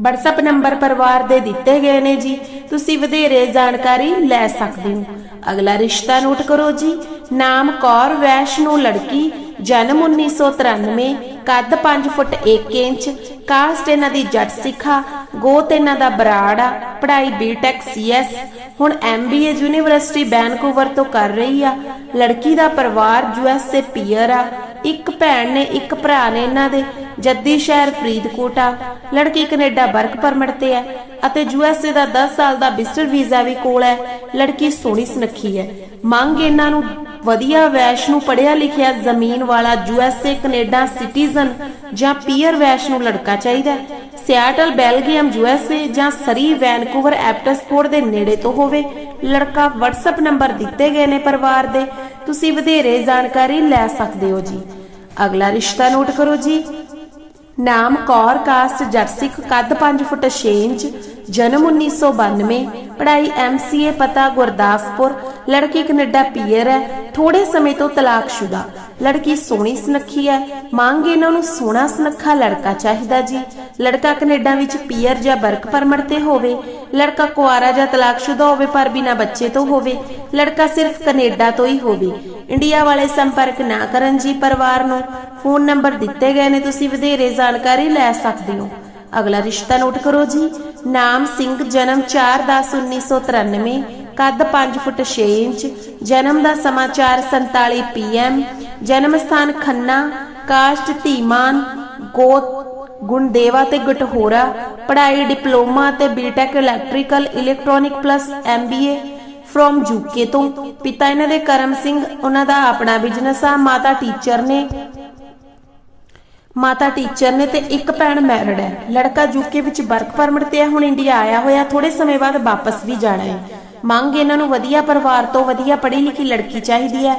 [SPEAKER 1] WhatsApp ਨੰਬਰ ਪਰਿਵਾਰ ਦੇ ਦਿੱਤੇ ਗਏ ਨੇ ਜੀ। ਤੁਸੀਂ ਵਧੇਰੇ ਜਾਣਕਾਰੀ ਲੈ ਸਕਦੇ ਹੋ। ਅਗਲਾ ਰਿਸ਼ਤਾ ਨੋਟ ਕਰੋ ਜੀ। ਨਾਮ ਕੌਰ, ਵੈਸ਼ਨੂ, ਲੜਕੀ, ਜਨਮ 1993 ਕੱਦ 5 ਫੁੱਟ 1 ਇੰਚ ਕਾਸਟ ਇਹਨਾਂ ਦੀ ਜੱਟ ਸਿੱਖਾ, ਗੋਤ ਇਹਨਾਂ ਦਾ ਬਰਾੜ ਆ, ਪੜ੍ਹਾਈ ਬੀਟੈਕ ਸੀਐਸ ਹੁਣ ਐਮਬੀਏ ਯੂਨੀਵਰਸਿਟੀ ਵੈਨਕੂਵਰ ਤੋਂ ਕਰ ਰਹੀ ਆ। ਲੜਕੀ ਦਾ ਪਰਿਵਾਰ ਯੂਐਸਏ ਪੀਅਰ ਆ। ਇੱਕ ਭੈਣ ਨੇ ਇੱਕ ਭਰਾ ਨੇ ਇਹਨਾਂ ਦੇ, ਜੱਦੀ ਸ਼ਹਿਰ ਫਰੀਦਕੋਟ ਆ। ਲੜਕੀ ਕੈਨੇਡਾ ਵਰਕ ਪਰਮਿਟ ਤੇ ਹੈ ਅਤੇ ਯੂਐਸਏ ਦਾ 10 ਸਾਲ ਦਾ ਵਿਜ਼ਟਰ ਵੀਜ਼ਾ ਵੀ ਕੋਲ ਹੈ ਲੜਕੀ ਸੋਹਣੀ ਸੁਨੱਖੀ ਹੈ ਮੰਗ ਇਹਨਾਂ ਨੂੰ ਵਧੀਆ ਵੈਸ਼ ਨੂੰ ਪੜਿਆ ਲਿਖਿਆ ਜ਼ਮੀਨ ਵਾਲਾ ਯੂਐਸਏ ਕੈਨੇਡਾ ਸਿਟੀਜ਼ਨ ਜਾਂ ਪੀਅਰ ਵੈਸ਼ ਨੂੰ ਲੜਕਾ ਚਾਹੀਦਾ ਸਿਆਟਲ ਬੈਲਜੀਅਮ ਯੂਐਸਏ ਜਾਂ ਸਰੀ ਵੈਨਕੂਵਰ ਐਪਟਸਫੋਰਡ ਦੇ ਨੇੜੇ ਤੋਂ ਹੋਵੇ, ਲੜਕਾ WhatsApp ਨੰਬਰ ਦਿੱਤੇ ਗਏ ਨੇ ਪਰਿਵਾਰ ਦੇ। ਤੁਸੀਂ ਵਧੇਰੇ ਜਾਣਕਾਰੀ ਲੈ ਸਕਦੇ ਹੋ ਜੀ। ਅਗਲਾ ਰਿਸ਼ਤਾ ਨੋਟ ਕਰੋ ਜੀ। ਨਾਮ ਕੌਰ, ਕਾਸਟ ਜਰਸਿਕ ਕੱਦ 5 ਫੁੱਟ 6 ਇੰਚ। ਜਨਮ 1992 ਪੜ੍ਹਾਈ ਐਮਸੀਏ ਪਤਾ ਗੁਰਦਾਸਪੁਰ, ਲੜਕੀ ਕੈਨੇਡਾ ਪੀਅਰ ਹੈ ਥੋੜੇ ਸਮੇਂ ਤੋਂ ਤਲਾਕਸ਼ੁਦਾ। ਲੜਕੀ ਸੋਹਣੀ ਸੁਨੱਖੀ ਹੈ, ਮੰਗ ਇਹਨਾਂ ਨੂੰ ਸੋਹਣਾ ਸੁਨੱਖਾ ਲੜਕਾ ਚਾਹੀਦਾ ਜੀ। ਲੜਕਾ ਕੈਨੇਡਾ ਵਿੱਚ ਪੀਅਰ ਜਾਂ ਵਰਕ ਪਰਮਿਟ ਤੇ ਹੋਵੇ, ਲੜਕਾ ਕੁਆਰਾ ਜਾਂ ਤਲਾਕਸ਼ੁਦਾ ਹੋਵੇ ਪਰ ਬਿਨਾ ਬੱਚੇ ਤੋਂ ਹੋਵੇ, ਲੜਕਾ ਸਿਰਫ ਕੈਨੇਡਾ ਤੋਂ ਹੀ ਹੋਵੇ। ਇੰਡੀਆ ਵਾਲੇ ਸੰਪਰਕ ਨਾ ਕਰਨ ਜੀ ਪਰਿਵਾਰ ਨੂੰ। ਫੋਨ ਨੰਬਰ ਦਿੱਤੇ ਗਏ ਨੇ, ਤੁਸੀਂ ਵਧੇਰੇ ਜਾਣਕਾਰੀ ਲੈ ਸਕਦੇ ਹੋ। ਅਗਲਾ ਰਿਸ਼ਤਾ ਨੋਟ ਕਰੋ ਜੀ। ਨਾਮ ਸਿੰਘ, ਜਨਮ 4/10/1993 ਕੱਦ 5 ਫੁੱਟ 6 ਇੰਚ, ਜਨਮ ਦਾ ਸਮਾਂ 4:47 ਪੀਐਮ ਜਨਮ ਸਥਾਨ ਖੰਨਾ, ਕਾਸਟ ਧੀਮਾਨ, ਗੋਤ, ਗੁਣਦੇਵਾ ਤੇ ਗਟਹੋਰਾ ਪੜ੍ਹਾਈ, ਡਿਪਲੋਮਾ ਤੇ BTech electrical electronic plus MBA from UK ਤੋਂ। ਪਿਤਾ ਇਹਨਾਂ ਦੇ ਕਰਮ ਸਿੰਘ, ਉਹਨਾਂ ਦਾ ਆਪਣਾ ਬਿਜ਼ਨਸ ਆ, ਮਾਤਾ ਟੀਚਰ ਨੇ ਮਾਤਾ ਟੀਚਰ ਨੇ ਤੇ ਇੱਕ ਭੈਣ ਮੈਰਿਡ ਹੈ। ਲੜਕਾ ਯੂਕੇ ਵਿੱਚ ਵਰਕ ਪਰਮਿਟ ਤੇ ਹੈ, ਹੁਣ ਇੰਡੀਆ ਆਇਆ ਹੋਇਆ। ਥੋੜੇ ਸਮੇਂ ਬਾਅਦ ਵਾਪਸ ਵੀ ਜਾਣਾ ਹੈ। ਮੰਗ ਇਹਨਾਂ ਨੂੰ ਵਧੀਆ ਪਰਿਵਾਰ ਤੋਂ ਵਧੀਆ ਪੜ੍ਹੀ ਲਿਖੀ ਲੜਕੀ ਚਾਹੀਦੀ ਹੈ।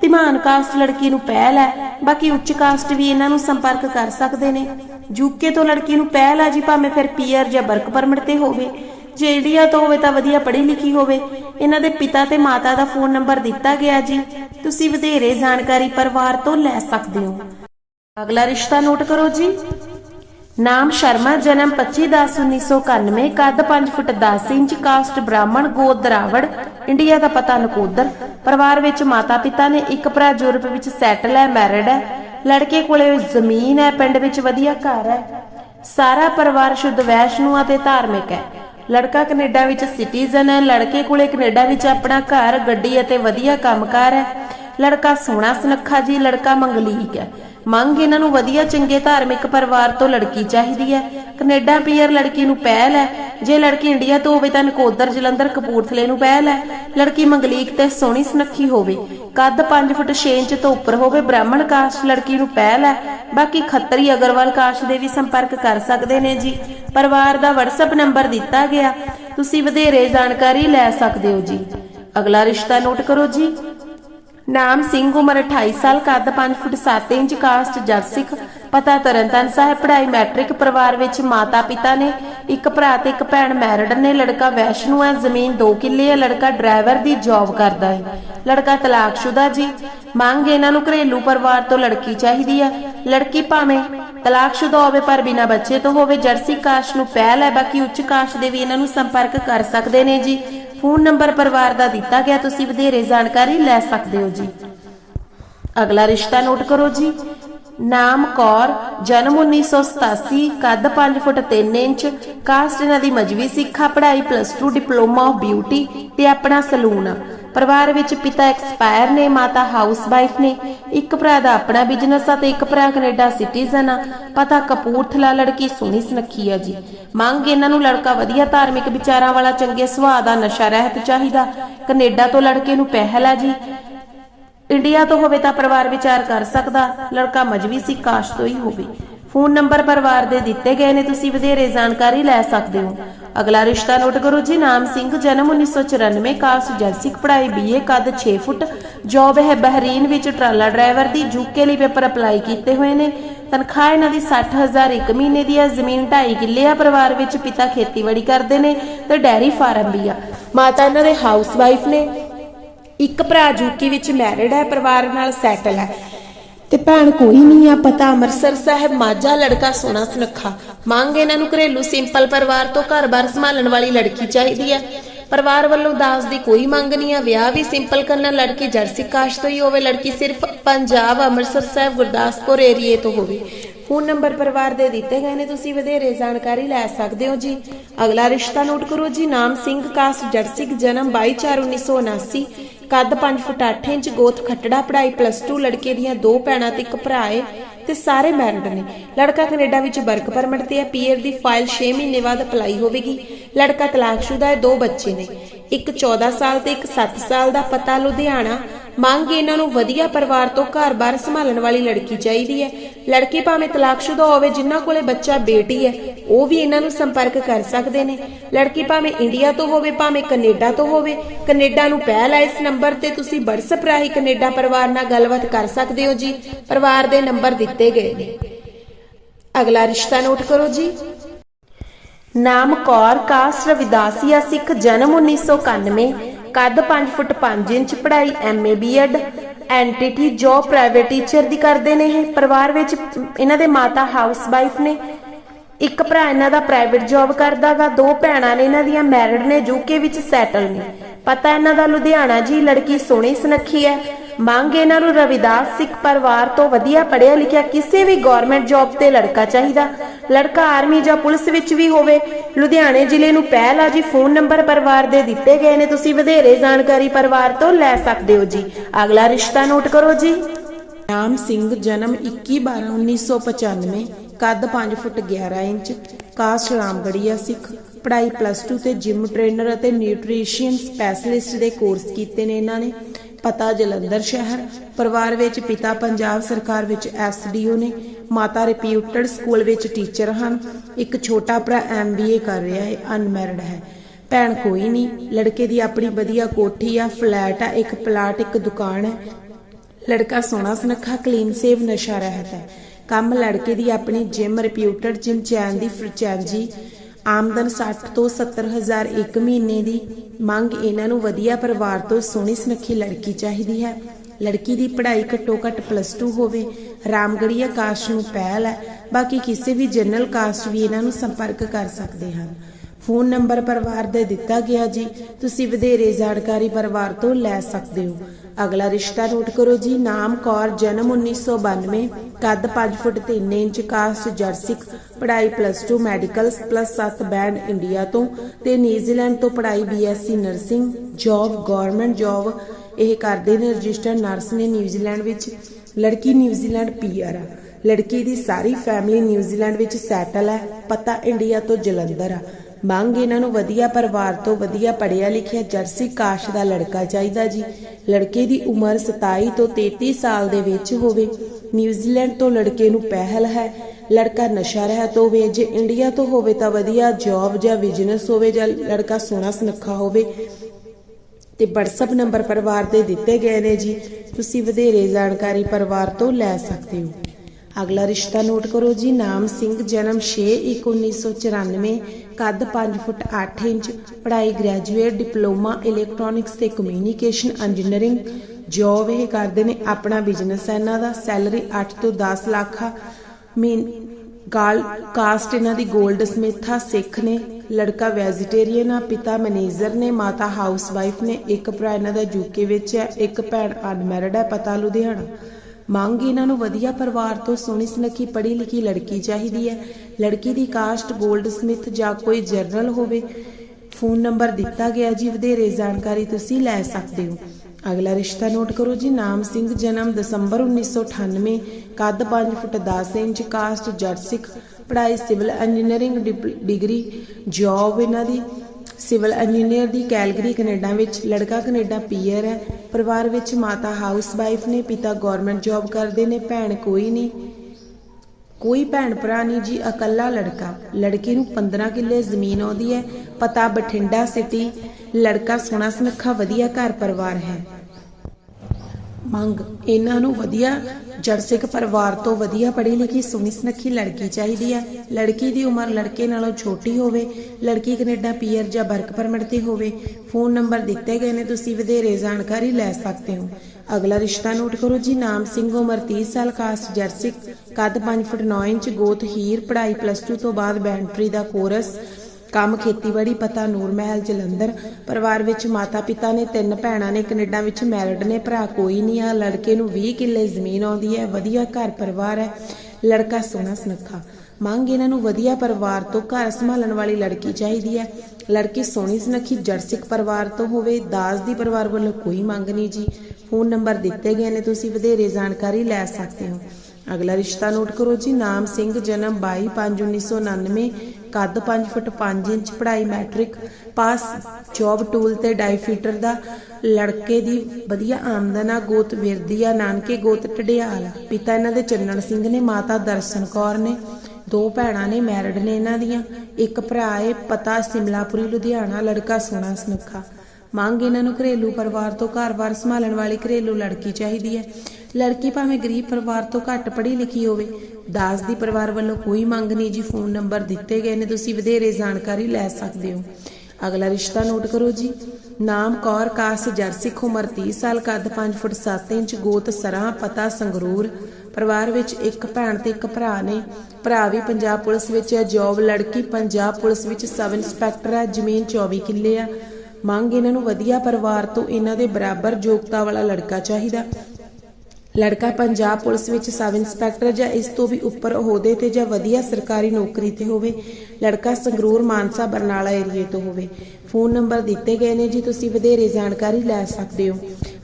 [SPEAKER 1] ਧੀਮਾਨ ਕਾਸਟ ਲੜਕੀ ਨੂੰ ਪਹਿਲ ਹੈ। ਬਾਕੀ ਉੱਚ ਕਾਸਟ ਵੀ ਇਹਨਾਂ ਨੂੰ ਸੰਪਰਕ ਕਰ ਸਕਦੇ ਨੇ। ਯੂਕੇ ਤੋਂ ਲੜਕੀ ਨੂੰ ਪਹਿਲ ਆ ਜੀ, ਭਾਵੇਂ ਫਿਰ ਪੀਆਰ ਜਾਂ ਵਰਕ ਪਰਮਿਟ ਤੇ ਹੋਵੇ। ਜੇ ਇੰਡੀਆ ਤੋਂ ਹੋਵੇ ਤਾਂ ਵਧੀਆ ਪੜ੍ਹੀ ਲਿਖੀ ਹੋਵੇ। ਇਹਨਾਂ ਦੇ ਪਿਤਾ ਤੇ ਮਾਤਾ ਦਾ ਫੋਨ ਨੰਬਰ ਦਿੱਤਾ ਗਿਆ ਜੀ। ਤੁਸੀਂ ਵਧੇਰੇ ਜਾਣਕਾਰੀ ਪਰਿਵਾਰ ਤੋਂ ਲੈ ਸਕਦੇ ਹੋ। ਅਗਲਾ ਰਿਸ਼ਤਾ ਨੋਟ ਕਰੋ ਜੀ। ਨਾਮ ਸ਼ਰਮਾ, ਜਨਮ 25/10/1991 ਕੱਦ 5 ਫੁੱਟ 10 ਇੰਚ, ਕਾਸਟ ਬ੍ਰਾਹਮਣ ਗੋਤ ਦਰਾਵੜ, ਇੰਡੀਆ ਦਾ ਪਤਾ ਨਕੋਦਰ। ਪਰਿਵਾਰ ਵਿੱਚ ਮਾਤਾ ਪਿਤਾ ਨੇ ਇੱਕ ਭਰਾ ਯੂਰਪ ਵਿੱਚ ਸੈਟਲ ਹੈ, ਮੈਰਿਡ ਹੈ। ਲੜਕੇ ਕੋਲੇ ਜ਼ਮੀਨ ਹੈ, ਪਿੰਡ ਵਿੱਚ ਵਧੀਆ ਘਰ ਹੈ। ਸਾਰਾ ਪਰਿਵਾਰ ਸ਼ੁੱਧ ਵੈਸ਼ਨੂ ਅਤੇ ਧਾਰਮਿਕ ਹੈ। ਲੜਕਾ ਕੈਨੇਡਾ ਵਿੱਚ ਸਿਟੀਜ਼ਨ ਹੈ, ਲੜਕੇ ਕੋਲੇ ਕੈਨੇਡਾ ਵਿੱਚ ਆਪਣਾ ਘਰ, ਗੱਡੀ ਅਤੇ ਵਧੀਆ ਕੰਮਕਾਰ ਹੈ। ਲੜਕਾ ਸੋਹਣਾ ਸੁਨੱਖਾ ਜੀ, ਲੜਕਾ ਮੰਗਲੀਕ ਹੈ ਮੰਗ ਇਹਨਾਂ ਨੂੰ ਵਧੀਆ, ਚੰਗੇ ਧਾਰਮਿਕ ਪਰਿਵਾਰ ਤੋਂ ਲੜਕੀ ਚਾਹੀਦੀ ਹੈ। ਕੈਨੇਡਾ ਪੀਅਰ ਲੜਕੀ ਨੂੰ ਪਹਿਲ ਹੈ। ਜੇ ਲੜਕੀ ਇੰਡੀਆ ਤੋਂ ਹੋਵੇ ਤਾਂ ਨਕੋਦਰ ਜਲੰਧਰ ਕਪੂਰਥਲੇ ਨੂੰ ਪਹਿਲ ਹੈ। ਲੜਕੀ ਮੰਗਲੀਕ ਤੇ ਸੋਹਣੀ ਸੁਨੱਖੀ ਹੋਵੇ। ਕੱਦ 5 ਫੁੱਟ 6 ਇੰਚ ਤੋਂ ਉੱਪਰ ਹੋਵੇ ਬ੍ਰਾਹਮਣ ਕਾਸ਼ ਲੜਕੀ ਨੂੰ ਪਹਿਲ ਹੈ। ਬਾਕੀ ਖੱਤਰੀ ਅਗਰਵਾਲ ਕਾਸ਼ ਦੇ ਵੀ ਸੰਪਰਕ ਕਰ ਸਕਦੇ ਨੇ ਜੀ। ਪਰਿਵਾਰ ਦਾ WhatsApp ਨੰਬਰ ਦਿੱਤਾ ਗਿਆ। ਤੁਸੀਂ ਵਧੇਰੇ ਜਾਣਕਾਰੀ ਲੈ ਸਕਦੇ ਹੋ ਜੀ। ਅਗਲਾ ਰਿਸ਼ਤਾ ਨੋਟ ਕਰੋ ਜੀ। ਨਾਮ ਸਿੰਘ ਉਮਰ 28 ਸਾਲ, ਕੱਦ 5 ਫੁੱਟ 7 ਇੰਚ ਕਾਸਟ ਜੱਟ ਪਤਾ ਤਰਨਤਨ ਸਾਹਿਬ ਪੜ੍ਹਾਈ ਮੈਟ੍ਰਿਕ ਪਰਿਵਾਰ ਵਿੱਚ ਮਾਤਾ ਪਿਤਾ ਨੇ, ਇੱਕ ਭਰਾ ਤੇ ਇੱਕ ਭੈਣ ਮੈਰਿਡ ਨੇ, ਲੜਕਾ ਵੈਸ਼ਨੂ ਹੈ, ਜ਼ਮੀਨ 2 ਕਿੱਲੇ ਹੈ, ਲੜਕਾ ਡਰਾਈਵਰ ਦੀ ਜੌਬ ਕਰਦਾ ਹੈ। ਲੜਕਾ ਤਲਾਕਸ਼ੁਦਾ ਜੀ, ਮੰਗ ਇਹਨਾਂ ਨੂੰ ਘਰੇਲੂ ਪਰਿਵਾਰ ਤੋਂ ਲੜਕੀ ਚਾਹੀਦੀ ਹੈ। ਲੜਕੀ ਭਾਵੇਂ ਤਲਾਕਸ਼ੁਦਾ ਹੋਵੇ ਪਰ ਬਿਨਾਂ ਬੱਚੇ ਤੋਂ ਹੋਵੇ, ਜਰਸੀ ਕਾਸਟ ਨੂੰ ਪਹਿਲ ਹੈ, ਬਾਕੀ ਉੱਚ ਕਾਸ਼ ਦੇ ਵੀ ਇਹਨਾਂ ਨੂੰ ਸੰਪਰਕ ਕਰ ਸਕਦੇ ਨੇ ਜੀ। ਫੋਨ ਨੰਬਰ ਪਰਿਵਾਰ ਦਾ ਦਿੱਤਾ ਗਿਆ, ਤੁਸੀਂ ਵਧੇਰੇ ਜਾਣਕਾਰੀ ਲੈ ਸਕਦੇ ਹੋ ਜੀ। ਅਗਲਾ ਰਿਸ਼ਤਾ ਨੋਟ ਕਰੋ ਜੀ। ਨਾਮ ਕੌਰ, ਜਨਮ 1987 ਕੱਦ 5 ਫੁੱਟ 3 ਇੰਚ, ਕਾਸਟ ਇਹਨਾਂ ਦੀ ਮਜਵੀ ਸਿੱਖਾ, ਪੜ੍ਹਾਈ ਪਲੱਸ 2 ਡਿਪਲੋਮਾ ਆਫ ਬਿਊਟੀ ਤੇ ਆਪਣਾ ਸਲੂਨ। ਪਰਿਵਾਰ ਵਿੱਚ ਪਿਤਾ ਐਕਸਪਾਇਰ ਨੇ, ਮਾਤਾ ਹਾਊਸ ਨੇ। ਇੱਕ ਭਰਾ ਦਾ ਆਪਣਾ ਬਿਜ਼ਨਸ ਆ ਤੇ ਇੱਕ ਭਰਾ ਕੈਨੇਡਾ ਸਿਟੀਜ਼ਨ ਆ। ਪਤਾ ਕਪੂਰਥਲਾ ਲੜਕੀ ਸੋਹਣੀ ਸੁਨੱਖੀ ਆ ਜੀ। ਮੰਗ ਇਹਨਾਂ ਨੂੰ ਲੜਕਾ ਵਧੀਆ ਧਾਰਮਿਕ ਵਿਚਾਰਾਂ ਵਾਲਾ, ਚੰਗੇ ਸੁਭਾਅ ਦਾ, ਨਸ਼ਾ ਰਹਿਤ ਚਾਹੀਦਾ। ਕੈਨੇਡਾ ਤੋਂ ਲੜਕੇ ਨੂੰ ਪਹਿਲ ਆ ਜੀ। ਇੰਡੀਆ ਤੋਂ ਹੋਵੇ ਤਾਂ ਪਰਿਵਾਰ ਵਿਚਾਰ ਕਰ ਸਕਦਾ। ਲੜਕਾ ਮਜਵੀ ਸੀ, ਕਾਸ਼ ਤੋਂ ਹੀ ਹੋਵੇ। ਫੋਨ ਨੰਬਰ ਪਰਿਵਾਰ ਦੇ ਦਿੱਤੇ ਗਏ ਨੇ, ਤੁਸੀਂ ਵਧੇਰੇ ਜਾਣਕਾਰੀ ਲੈ ਸਕਦੇ ਹੋ। ਅਗਲਾ ਰਿਸ਼ਤਾ ਨੋਟ ਕਰੋ ਜੀ, ਨਾਮ ਸਿੰਘ, ਜਨਮ 1994 ਕਾਸਟ ਜਰਸਿਕ ਪੜ੍ਹਾਈ ਬੀਏ ਕੱਦ 6 ਫੁੱਟ ਜੌਬ ਹੈ ਬਹਰੀਨ ਵਿੱਚ, ਟਰਾਲਾ ਡਰਾਈਵਰ ਦੀ ਯੂਕੇ ਲਈ ਪੇਪਰ ਅਪਲਾਈ ਕੀਤੇ ਹੋਏ ਨੇ। ਤਨਖਾਹ ਇਹਨਾਂ ਦੀ 60000 ਇੱਕ ਮਹੀਨੇ ਦੀ ਹੈ, ਜ਼ਮੀਨ 2.5 ਕਿੱਲੇ ਆ, ਪਰਿਵਾਰ ਵਿੱਚ ਪਿਤਾ ਖੇਤੀਬਾੜੀ ਕਰਦੇ ਨੇ ਤੇ ਡੈਰੀ ਫਾਰਮ ਵੀ ਆ। ਮਾਤਾ ਇਹਨਾਂ ਦੇ ਹਾਊਸ ਵਾਈਫ ਨੇ। ਇੱਕ ਭਰਾ ਯੂਕੇ ਵਿੱਚ ਮੈਰਿਡ ਹੈ, ਪਰਿਵਾਰ ਨਾਲ ਸੈਟਲ ਹੈ। ਤੇ ਭੈਣ ਕੋਈ ਨਹੀਂ ਆ ਪਤਾ, ਅੰਮ੍ਰਿਤਸਰ ਸਾਹਿਬ ਮਾਝਾ ਲੜਕਾ ਸੋਹਣਾ ਸੁਨੱਖਾ। ਮੰਗ ਇਹਨਾਂ ਨੂੰ ਘਰੇਲੂ ਸਿੰਪਲ ਪਰਿਵਾਰ ਤੋਂ ਘਰ-ਬਾਰ ਸੰਭਾਲਣ ਵਾਲੀ ਲੜਕੀ ਚਾਹੀਦੀ ਹੈ। ਪਰਿਵਾਰ ਵੱਲੋਂ ਦਾਸ ਦੀ ਕੋਈ ਮੰਗ ਨਹੀਂ ਆ। ਵਿਆਹ ਵੀ ਸਿੰਪਲ ਕਰਨਾ ਲੜਕੀ ਜਰਸੀ ਕਾਸ਼ ਤੋਂ ਹੀ ਹੋਵੇ। ਲੜਕੀ ਸਿਰਫ ਪੰਜਾਬ, ਅੰਮ੍ਰਿਤਸਰ ਸਾਹਿਬ, ਗੁਰਦਾਸਪੁਰ ਏਰੀਏ ਤੋਂ ਹੋਵੇ। ਫੋਨ ਨੰਬਰ ਪਰਿਵਾਰ ਦੇ ਦਿੱਤੇ ਗਏ ਨੇ, ਤੁਸੀਂ ਵਧੇਰੇ ਜਾਣਕਾਰੀ ਲੈ ਸਕਦੇ ਹੋ ਜੀ। ਅਗਲਾ ਰਿਸ਼ਤਾ ਨੋਟ ਕਰੋ ਜੀ, ਨਾਮ ਸਿੰਘ, ਕਾਸਟ ਜਰਸਿਕ ਜਨਮ 22/4/1979 ਕੱਦ 5 ਫੁੱਟ 8 ਇੰਚ, ਗੋਤ ਖੱਟੜਾ, ਪੜ੍ਹਾਈ ਪਲੱਸ 2 ਲੜਕੇ ਦੀਆਂ ਦੋ ਭੈਣਾਂ ਤੇ ਇੱਕ ਭਰਾ ਏ ਤੇ ਸਾਰੇ ਮੈਰਿਡ ਨੇ। ਲੜਕਾ ਕੈਨੇਡਾ ਵਿੱਚ ਵਰਕ ਪਰਮਿਟ ਤੇ ਹੈ ਪੀਆਰ ਦੀ ਫਾਈਲ 6 ਮਹੀਨੇ ਬਾਅਦ ਅਪਲਾਈ ਹੋਵੇਗੀ। ਲੜਕਾ ਤਲਾਕਸ਼ੁਦਾ ਹੈ, ਦੋ ਬੱਚੇ ਨੇ। ਇੱਕ 14 ਸਾਲ ਤੇ ਇੱਕ 7 ਸਾਲ ਦਾ ਪਤਾ ਲੁਧਿਆਣਾ। ਮੰਗ ਇਹਨਾਂ ਨੂੰ ਵਧੀਆ ਪਰਿਵਾਰ ਤੋਂ ਘਰ-ਬਾਰ ਸੰਭਾਲਣ ਵਾਲੀ ਲੜਕੀ ਚਾਹੀਦੀ ਹੈ। ਲੜਕੀ ਭਾਵੇਂ ਤਲਾਕਸ਼ੁਦਾ ਹੋਵੇ, ਜਿਨ੍ਹਾਂ ਕੋਲੇ ਬੱਚਾ ਬੇਟੀ ਹੈ, ਉਹ ਵੀ ਇਹਨਾਂ ਨੂੰ ਸੰਪਰਕ ਕਰ ਸਕਦੇ ਨੇ। ਲੜਕੀ ਭਾਵੇਂ ਇੰਡੀਆ ਤੋਂ ਹੋਵੇ, ਭਾਵੇਂ ਕੈਨੇਡਾ ਤੋਂ ਹੋਵੇ, ਕੈਨੇਡਾ ਨੂੰ ਪਹਿਲ ਹੈ ਇਸ ਨੰਬਰ ਤੇ ਤੁਸੀਂ WhatsApp ਰਾਹੀਂ ਕੈਨੇਡਾ ਪਰਿਵਾਰ ਨਾਲ ਗੱਲਬਾਤ ਕਰ ਸਕਦੇ ਹੋ ਜੀ। ਪਰਿਵਾਰ ਦੇ ਨੰਬਰ ਦਿੱਤੇ ਗਏ ਨੇ। ਅਗਲਾ ਰਿਸ਼ਤਾ ਨੋਟ ਕਰੋ ਜੀ। ਨਾਮ ਕੌਰ ਕਾਸਟ ਰਵਿਦਾਸੀਆ ਸਿੱਖ ਜਨਮ 1991 ਕੱਦ 5 ਫੁੱਟ 5 ਇੰਚ, ਪੜ੍ਹਾਈ MA BEd NTT job private teacher ਦੀ ਕਰਦੇ ਨੇ ਇਹ, ਪਰਿਵਾਰ ਵਿੱਚ ਇਹਨਾਂ ਦੇ ਮਾਤਾ ਹਾਊਸ ਵਾਈਫ ਨੇ। ਇੱਕ ਭਰਾ ਇਹਨਾਂ ਦਾ ਪ੍ਰਾਈਵੇਟ ਜੌਬ ਕਰਦਾਗਾ ਦੋ ਭੈਣਾਂ ਨੇ ਇਹਨਾਂ ਦੀਆਂ ਮੈਰਿਡ ਨੇ ਯੂਕੇ ਵਿੱਚ ਸੈਟਲ ਨੇ। ਪਤਾ ਇਹਨਾਂ ਦਾ ਲੁਧਿਆਣਾ ਜੀ, ਲੜਕੀ ਸੋਹਣੀ ਸੁਨੱਖੀ ਹੈ। ਮੰਗ ਇਹਨਾਂ ਨੂੰ ਰਵਿਦਾਸ ਸਿੱਖ ਪਰਿਵਾਰ ਤੋਂ ਵਧੀਆ ਪੜ੍ਹਿਆ ਲਿਖਿਆ ਕਿਸੇ ਵੀ ਗਵਰਨਮੈਂਟ ਜੌਬ ਤੇ ਲੜਕਾ ਚਾਹੀਦਾ। ਲੜਕਾ ਆਰਮੀ ਜਾਂ ਪੁਲਿਸ ਵਿੱਚ ਵੀ ਹੋਵੇ, ਲੁਧਿਆਣੇ ਜ਼ਿਲ੍ਹੇ ਨੂੰ ਪਹਿਲ ਆ ਜੀ ਫੋਨ ਨੰਬਰ ਪਰਿਵਾਰ ਦੇ ਦਿੱਤੇ ਗਏ ਨੇ, ਤੁਸੀਂ ਵਧੇਰੇ ਜਾਣਕਾਰੀ ਪਰਿਵਾਰ ਤੋਂ ਲੈ ਸਕਦੇ ਹੋ ਜੀ। ਅਗਲਾ ਰਿਸ਼ਤਾ ਨੋਟ ਕਰੋ ਜੀ। ਰਾਮ ਸਿੰਘ, ਜਨਮ 21/12/1995 ਕੱਦ 5 foot 11 inch, caste Ramgarhia Sikh, ਪੜ੍ਹਾਈ ਪਲੱਸ 2 ਤੇ ਜਿਮ ਟ੍ਰੇਨਰ ਅਤੇ ਨਿਊਟ੍ਰੀਸ਼ਨ ਸਪੈਸ਼ਲਿਸਟ ਦੇ ਕੋਰਸ ਕੀਤੇ ਨੇ ਇਹਨਾਂ ਨੇ। ਪਤਾ ਜਲੰਧਰ ਸ਼ਹਿਰ। ਪਰਿਵਾਰ ਵਿੱਚ ਪਿਤਾ ਪੰਜਾਬ ਸਰਕਾਰ ਵਿੱਚ ਐਸਡੀਓ ਨੇ, ਮਾਤਾ ਰਿਪਿਊਟਡ ਸਕੂਲ ਵਿੱਚ ਟੀਚਰ ਹਨ। ਇੱਕ ਛੋਟਾ ਭਰਾ ਐਮਬੀਏ ਕਰ ਰਿਹਾ ਹੈ, ਅਨਮੈਰਿਡ ਹੈ। ਭੈਣ ਕੋਈ ਨਹੀਂ, ਲੜਕੇ ਦੀ ਆਪਣੀ ਵਧੀਆ ਕੋਠੀ ਆ, ਫਲੈਟ ਆ, ਇੱਕ ਪਲਾਟ, ਇੱਕ ਦੁਕਾਨ ਹੈ। ਲੜਕਾ ਸੋਹਣਾ ਸੁਨੱਖਾ, ਕਲੀਨ ਸੇਵ, ਨਸ਼ਾ ਰਹਿਤ ਹੈ। ਕੰਮ ਲੜਕੇ ਦੀ ਆਪਣੀ ਜਿਮ, ਰਿਪਿਊਟਡ ਜਿਮ, ਚੈਨ ਦੀ ਫਰਚੈਂਜੀ ਆਮਦਨ 60 ਤੋਂ 70 ਹਜ਼ਾਰ ਇੱਕ ਮਹੀਨੇ ਦੀ ਮੰਗ ਇਹਨਾਂ ਨੂੰ ਵਧੀਆ ਪਰਿਵਾਰ ਤੋਂ ਸੋਹਣੀ ਸੁਨੱਖੀ ਲੜਕੀ ਚਾਹੀਦੀ ਹੈ। ਲੜਕੀ ਦੀ ਪੜ੍ਹਾਈ ਘੱਟੋ ਘੱਟ ਪਲੱਸ 2 ਹੋਵੇ ਰਾਮਗੜੀਆ ਕਾਸਟ ਨੂੰ ਪਹਿਲ ਹੈ, ਬਾਕੀ ਕਿਸੇ ਵੀ ਜਨਰਲ ਕਾਸਟ ਵੀ ਇਹਨਾਂ ਨੂੰ ਸੰਪਰਕ ਕਰ ਸਕਦੇ ਹਨ। ਫੋਨ ਨੰਬਰ ਪਰਿਵਾਰ ਦੇ ਦਿੱਤਾ ਗਿਆ ਜੀ, ਤੁਸੀਂ ਵਧੇਰੇ ਜਾਣਕਾਰੀ ਪਰਿਵਾਰ ਤੋਂ ਲੈ ਸਕਦੇ ਹੋ। ਅਗਲਾ ਰਿਸ਼ਤਾ ਨੋਟ ਕਰੋ ਜੀ, ਨਾਮ ਕੌਰ, ਜਨਮ 1992 ਕੱਦ 5 ਫੁੱਟ 3 ਇੰਚ ਕਾਸਟ ਜਰਸਿਕ ਪੜ੍ਹਾਈ plus 2 medical plus 7 band India ਤੋਂ ਤੇ ਨਿਊਜ਼ੀਲੈਂਡ ਤੋਂ ਪੜ੍ਹਾਈ BSc nursing job government job ਇਹ ਕਰਦੇ ਨੇ ਰਜਿਸਟਰਡ ਨਰਸ ਨੇ ਨਿਊਜ਼ੀਲੈਂਡ ਵਿੱਚ, ਲੜਕੀ ਨਿਊਜ਼ੀਲੈਂਡ ਪੀਆਰ ਆ। ਲੜਕੀ ਦੀ ਸਾਰੀ ਫੈਮਿਲੀ ਨਿਊਜ਼ੀਲੈਂਡ ਵਿੱਚ ਸੈਟਲ ਹੈ ਪਤਾ ਇੰਡੀਆ ਤੋਂ ਜਲੰਧਰ ਆ। ਮੰਗ ਇਹਨਾਂ ਨੂੰ ਵਧੀਆ ਪਰਿਵਾਰ ਤੋਂ ਵਧੀਆ ਪੜ੍ਹਿਆ ਲਿਖਿਆ ਜਰਸੀ ਕਾਸ਼ ਦਾ ਲੜਕਾ ਚਾਹੀਦਾ ਜੀ। ਲੜਕੇ ਦੀ ਉਮਰ 27 ਤੋਂ 33 ਸਾਲ ਦੇ ਵਿੱਚ ਹੋਵੇ। ਨਿਊਜ਼ੀਲੈਂਡ ਤੋਂ ਲੜਕੇ ਨੂੰ ਪਹਿਲ ਹੈ। ਲੜਕਾ ਨਸ਼ਾ ਰਹਿਤ ਹੋਵੇ। ਜੇ ਇੰਡੀਆ ਤੋਂ ਹੋਵੇ ਤਾਂ ਵਧੀਆ ਜੌਬ ਜਾਂ ਬਿਜ਼ਨਸ ਹੋਵੇ ਜਾਂ ਲੜਕਾ ਸੋਹਣਾ ਸੁਨੱਖਾ ਹੋਵੇ। ਤੇ WhatsApp ਨੰਬਰ ਪਰਿਵਾਰ ਦੇ ਦਿੱਤੇ ਗਏ ਨੇ ਜੀ। ਤੁਸੀਂ ਵਧੇਰੇ ਜਾਣਕਾਰੀ ਪਰਿਵਾਰ ਤੋਂ ਲੈ ਸਕਦੇ ਹੋ। ਅਗਲਾ ਰਿਸ਼ਤਾ ਨੋਟ ਕਰੋ ਜੀ। ਨਾਮ ਸਿੰਘ, ਜਨਮ 6/1/1994 ਕੱਦ 5 ਫੁੱਟ 8 ਇੰਚ, ਪੜ੍ਹਾਈ ਗ੍ਰੈਜੂਏਟ, ਡਿਪਲੋਮਾ ਇਲੈਕਟ੍ਰੋਨਿਕਸ ਤੇ ਕਮਿਊਨੀਕੇਸ਼ਨ ਇੰਜੀਨੀਅਰਿੰਗ। ਜੋਬ ਇਹ ਕਰਦੇ ਨੇ ਆਪਣਾ ਬਿਜ਼ਨਸ ਹੈ ਇਹਨਾਂ ਦਾ ਸੈਲਰੀ 8 ਤੋਂ 10 ਲੱਖ ਆ। ਮੀਨ ਗਾਲ ਕਾਸਟ ਇਹਨਾਂ ਦੀ 골ਡ ਸਮਿਥ ਆ, ਸਿੱਖ ਨੇ, ਲੜਕਾ ਵੈਜੀਟੇਰੀਅਨ ਆ, ਪਿਤਾ ਮੈਨੇਜਰ ਨੇ, ਮਾਤਾ ਹਾਊਸ ਵਾਈਫ ਨੇ, ਇੱਕ ਭਰਾ ਇਹਨਾਂ ਦਾ ਯੂਕੇ ਵਿੱਚ ਹੈ ਇੱਕ ਭੈਣ ਅਨਮੈਰਿਡ ਹੈ ਪਤਾ ਲੁਧਿਆਣਾ। ਮੰਗ ਇਹਨਾਂ ਨੂੰ ਵਧੀਆ ਪਰਿਵਾਰ ਤੋਂ ਸੋਹਣੀ ਸੁਨੱਖੀ ਪੜ੍ਹੀ ਲਿਖੀ ਲੜਕੀ ਚਾਹੀਦੀ ਹੈ। ਲੜਕੀ ਦੀ ਕਾਸਟ 골ਡ ਸਮਿਥ ਜਾਂ ਕੋਈ ਜਰਨਲ ਹੋਵੇ, ਫੋਨ ਨੰਬਰ ਦਿੱਤਾ ਗਿਆ ਜੀ, ਵਧੇਰੇ ਜਾਣਕਾਰੀ ਤੁਸੀਂ ਲੈ ਸਕਦੇ ਹੋ। ਅਗਲਾ ਰਿਸ਼ਤਾ ਨੋਟ ਕਰੋ ਜੀ, ਨਾਮ ਸਿੰਘ, ਜਨਮ ਦਸੰਬਰ 1998 ਕੱਦ 5 ਫੁੱਟ 10 ਇੰਚ, ਕਾਸਟ ਜੱਟ ਸਿੱਖ, ਪੜ੍ਹਾਈ ਸਿਵਲ ਇੰਜੀਨੀਅਰਿੰਗ ਡਿਗਰੀ, ਜੌਬ ਇਹਨਾਂ ਦੀ। ਸਿਵਲ ਇੰਜੀਨੀਅਰ ਦੀ ਕੈਲਗਰੀ ਕੈਨੇਡਾ ਵਿੱਚ, ਲੜਕਾ ਕੈਨੇਡਾ ਪੀਅਰ ਹੈ। ਪਰਿਵਾਰ ਵਿੱਚ ਮਾਤਾ ਹਾਊਸਵਾਈਫ ਨੇ, ਪਿਤਾ ਗਵਰਨਮੈਂਟ ਜੌਬ ਕਰਦੇ ਨੇ, ਭੈਣ ਕੋਈ ਨਹੀਂ। ਕੋਈ ਭੈਣ ਭਰਾ ਨਹੀਂ ਜੀ, ਇਕੱਲਾ ਲੜਕਾ। ਲੜਕੀ ਨੂੰ 15 ਕਿੱਲੇ ਜ਼ਮੀਨ ਆਉਂਦੀ ਹੈ। ਪਤਾ ਬਠਿੰਡਾ ਸਿਟੀ। ਲੜਕਾ ਸੋਹਣਾ ਸੁਨੱਖਾ, ਵਧੀਆ ਘਰ ਪਰਿਵਾਰ ਹੈ। ਮੰਗ। ਇਹਨਾਂ ਨੂੰ ਵਧੀਆ ਜਰਸਿਕ ਪਰਿਵਾਰ ਤੋਂ ਵਧੀਆ ਪੜ੍ਹੀ ਲਿਖੀ ਸੋਹਣੀ ਸੁਨੱਖੀ ਲੜਕੀ ਚਾਹੀਦੀ ਹੈ ਲੜਕੀ ਦੀ ਉਮਰ ਲੜਕੇ ਨਾਲੋਂ ਛੋਟੀ ਹੋਵੇ, ਲੜਕੀ ਕੈਨੇਡਾ ਪੀਅਰ ਜਾਂ ਵਰਕ ਪਰਮਿਟ ਤੇ ਹੋਵੇ, ਫੋਨ ਨੰਬਰ ਦਿੱਤੇ ਗਏ ਨੇ, ਤੁਸੀਂ ਵਧੇਰੇ ਜਾਣਕਾਰੀ ਲੈ ਸਕਦੇ ਹੋ। ਅਗਲਾ ਰਿਸ਼ਤਾ ਨੋਟ ਕਰੋ, ਜੀ ਨਾਮ ਸਿੰਘ, ਉਮਰ 30 ਸਾਲ, ਕਾਸਟ ਜਰਸਿਕ, ਕੱਦ 5 ਫੁੱਟ 9 ਇੰਚ, ਗੋਤ ਹੀਰ, ਪੜ੍ਹਾਈ ਪਲੱਸ 2 ਤੋਂ ਬਾਅਦ ਬੈਂਟਰੀ ਦਾ ਕੋਰਸ ਕੰਮ ਖੇਤੀਬਾੜੀ, ਪਤਾ, ਨੂਰ ਮਹਿਲ, ਜਲੰਧਰ। ਪਰਿਵਾਰ ਵਿੱਚ ਮਾਤਾ ਪਿਤਾ ਨੇ, ਤਿੰਨ ਭੈਣਾਂ ਨੇ, ਕੈਨੇਡਾ ਵਿੱਚ ਮੈਰਿਡ ਨੇ। ਭਰਾ ਕੋਈ ਨਹੀਂ ਆ। ਲੜਕੇ ਨੂੰ 20 ਕਿੱਲੇ ਜ਼ਮੀਨ ਆਉਂਦੀ ਹੈ। ਵਧੀਆ ਘਰ ਪਰਿਵਾਰ ਹੈ। ਲੜਕਾ ਸੋਹਣਾ ਸੁਨੱਖਾ। ਮੰਗ ਇਹਨਾਂ ਨੂੰ ਵਧੀਆ ਪਰਿਵਾਰ ਤੋਂ ਘਰ ਸੰਭਾਲਣ ਵਾਲੀ ਲੜਕੀ ਚਾਹੀਦੀ ਹੈ। ਲੜਕੀ ਸੋਹਣੀ ਸੁਨੱਖੀ ਜਰਸਿਕ ਪਰਿਵਾਰ ਤੋਂ ਹੋਵੇ, ਦਾਸ ਦੀ ਪਰਿਵਾਰ ਵੱਲੋਂ ਕੋਈ ਮੰਗ ਨਹੀਂ ਜੀ। ਫੋਨ ਨੰਬਰ ਦਿੱਤੇ ਗਏ ਨੇ, ਤੁਸੀਂ ਵਧੇਰੇ ਜਾਣਕਾਰੀ ਲੈ ਸਕਦੇ ਹੋ। ਅਗਲਾ ਰਿਸ਼ਤਾ ਨੋਟ ਕਰੋ ਜੀ। ਨਾਮ ਸਿੰਘ, ਜਨਮ 22/5/1999 ਕੱਦ 5 ਫੁੱਟ 5 ਇੰਚ ਪੜ੍ਹਾਈ ਮੈਟ੍ਰਿਕ, ਪਾਸ ਜੌਬ ਟੂਲ ਤੇ ਡਾਈਫੀਟਰ ਦਾ ਲੜਕੇ ਦੀ ਵਧੀਆ ਆਮਦਨ ਆ, ਗੋਤ ਵਿਰਦੀ ਨਾਨਕੇ ਗੋਤ ਢਡਿਆਲ ਪਿਤਾ ਇਹਨਾਂ ਦੇ ਚੰਨਣ ਸਿੰਘ ਨੇ, ਮਾਤਾ ਦਰਸ਼ਨ ਕੌਰ ਨੇ, ਦੋ ਭੈਣਾਂ ਨੇ ਮੈਰਿਡ ਨੇ ਇਹਨਾਂ ਦੀਆਂ। ਇੱਕ ਭਰਾ ਏ, ਪਤਾ ਸਿਮਲਾਪੁਰੀ, ਲੁਧਿਆਣਾ, ਲੜਕਾ ਸੋਨਾ ਸੁਨੱਖਾ। ਮੰਗ ਇਹਨਾਂ ਨੂੰ ਘਰੇਲੂ ਪਰਿਵਾਰ ਤੋਂ ਘਰ-ਬਾਰ ਸੰਭਾਲਣ ਵਾਲੀ ਘਰੇਲੂ ਲੜਕੀ ਚਾਹੀਦੀ ਹੈ। ਲੜਕੀ ਭਾਵੇਂ ਗਰੀਬ ਪਰਿਵਾਰ ਤੋਂ ਘੱਟ ਪੜ੍ਹੀ ਲਿਖੀ ਹੋਵੇ, ਦਾਸ ਦੀ ਪਰਿਵਾਰ ਵੱਲੋਂ ਕੋਈ ਮੰਗ ਨਹੀਂ ਜੀ, ਫੋਨ ਨੰਬਰ ਦਿੱਤੇ ਗਏ ਨੇ, ਤੁਸੀਂ ਵਧੇਰੇ ਜਾਣਕਾਰੀ ਲੈ ਸਕਦੇ ਹੋ। ਅਗਲਾ ਰਿਸ਼ਤਾ ਨੋਟ ਕਰੋ ਜੀ। ਨਾਮ ਕੌਰ ਕਾਸ ਜਰਸਿਕ ਉਮਰ 30 ਸਾਲ, ਕੱਦ 5 ਫੁੱਟ 7 ਇੰਚ, ਗੋਤ ਸਰਾਂ, ਪਤਾ ਸੰਗਰੂਰ। ਪਰਿਵਾਰ ਵਿੱਚ ਇੱਕ ਭੈਣ ਤੇ ਇੱਕ ਭਰਾ ਨੇ। ਭਰਾ ਵੀ ਪੰਜਾਬ ਪੁਲਿਸ ਵਿੱਚ ਹੈ, ਜੌਬ ਲੜਕੀ ਪੰਜਾਬ ਪੁਲਿਸ ਵਿੱਚ ਸਬ ਇੰਸਪੈਕਟਰ ਹੈ, ਜ਼ਮੀਨ 24 ਕਿੱਲੇ ਆ। ਮੰਗ ਇਹਨਾਂ ਨੂੰ ਵਧੀਆ ਪਰਿਵਾਰ ਤੋਂ ਇਹਨਾਂ ਦੇ ਬਰਾਬਰ ਯੋਗਤਾ ਵਾਲਾ ਲੜਕਾ ਚਾਹੀਦਾ। ਲੜਕਾ ਪੰਜਾਬ ਪੁਲਿਸ ਵਿੱਚ ਸਬ ਇੰਸਪੈਕਟਰ ਜਾਂ ਇਸ ਤੋਂ ਵੀ ਉੱਪਰ ਅਹੁਦੇ ਤੇ ਜਾਂ ਵਧੀਆ ਸਰਕਾਰੀ ਨੌਕਰੀ ਤੇ ਹੋਵੇ, ਲੜਕਾ ਸੰਗਰੂਰ ਮਾਨਸਾ ਬਰਨਾਲਾ ਏਰੀਏ ਤੋਂ ਹੋਵੇ। ਫੋਨ ਨੰਬਰ ਦਿੱਤੇ ਗਏ ਨੇ ਜੀ, ਤੁਸੀਂ ਵਧੇਰੇ ਜਾਣਕਾਰੀ ਲੈ ਸਕਦੇ ਹੋ।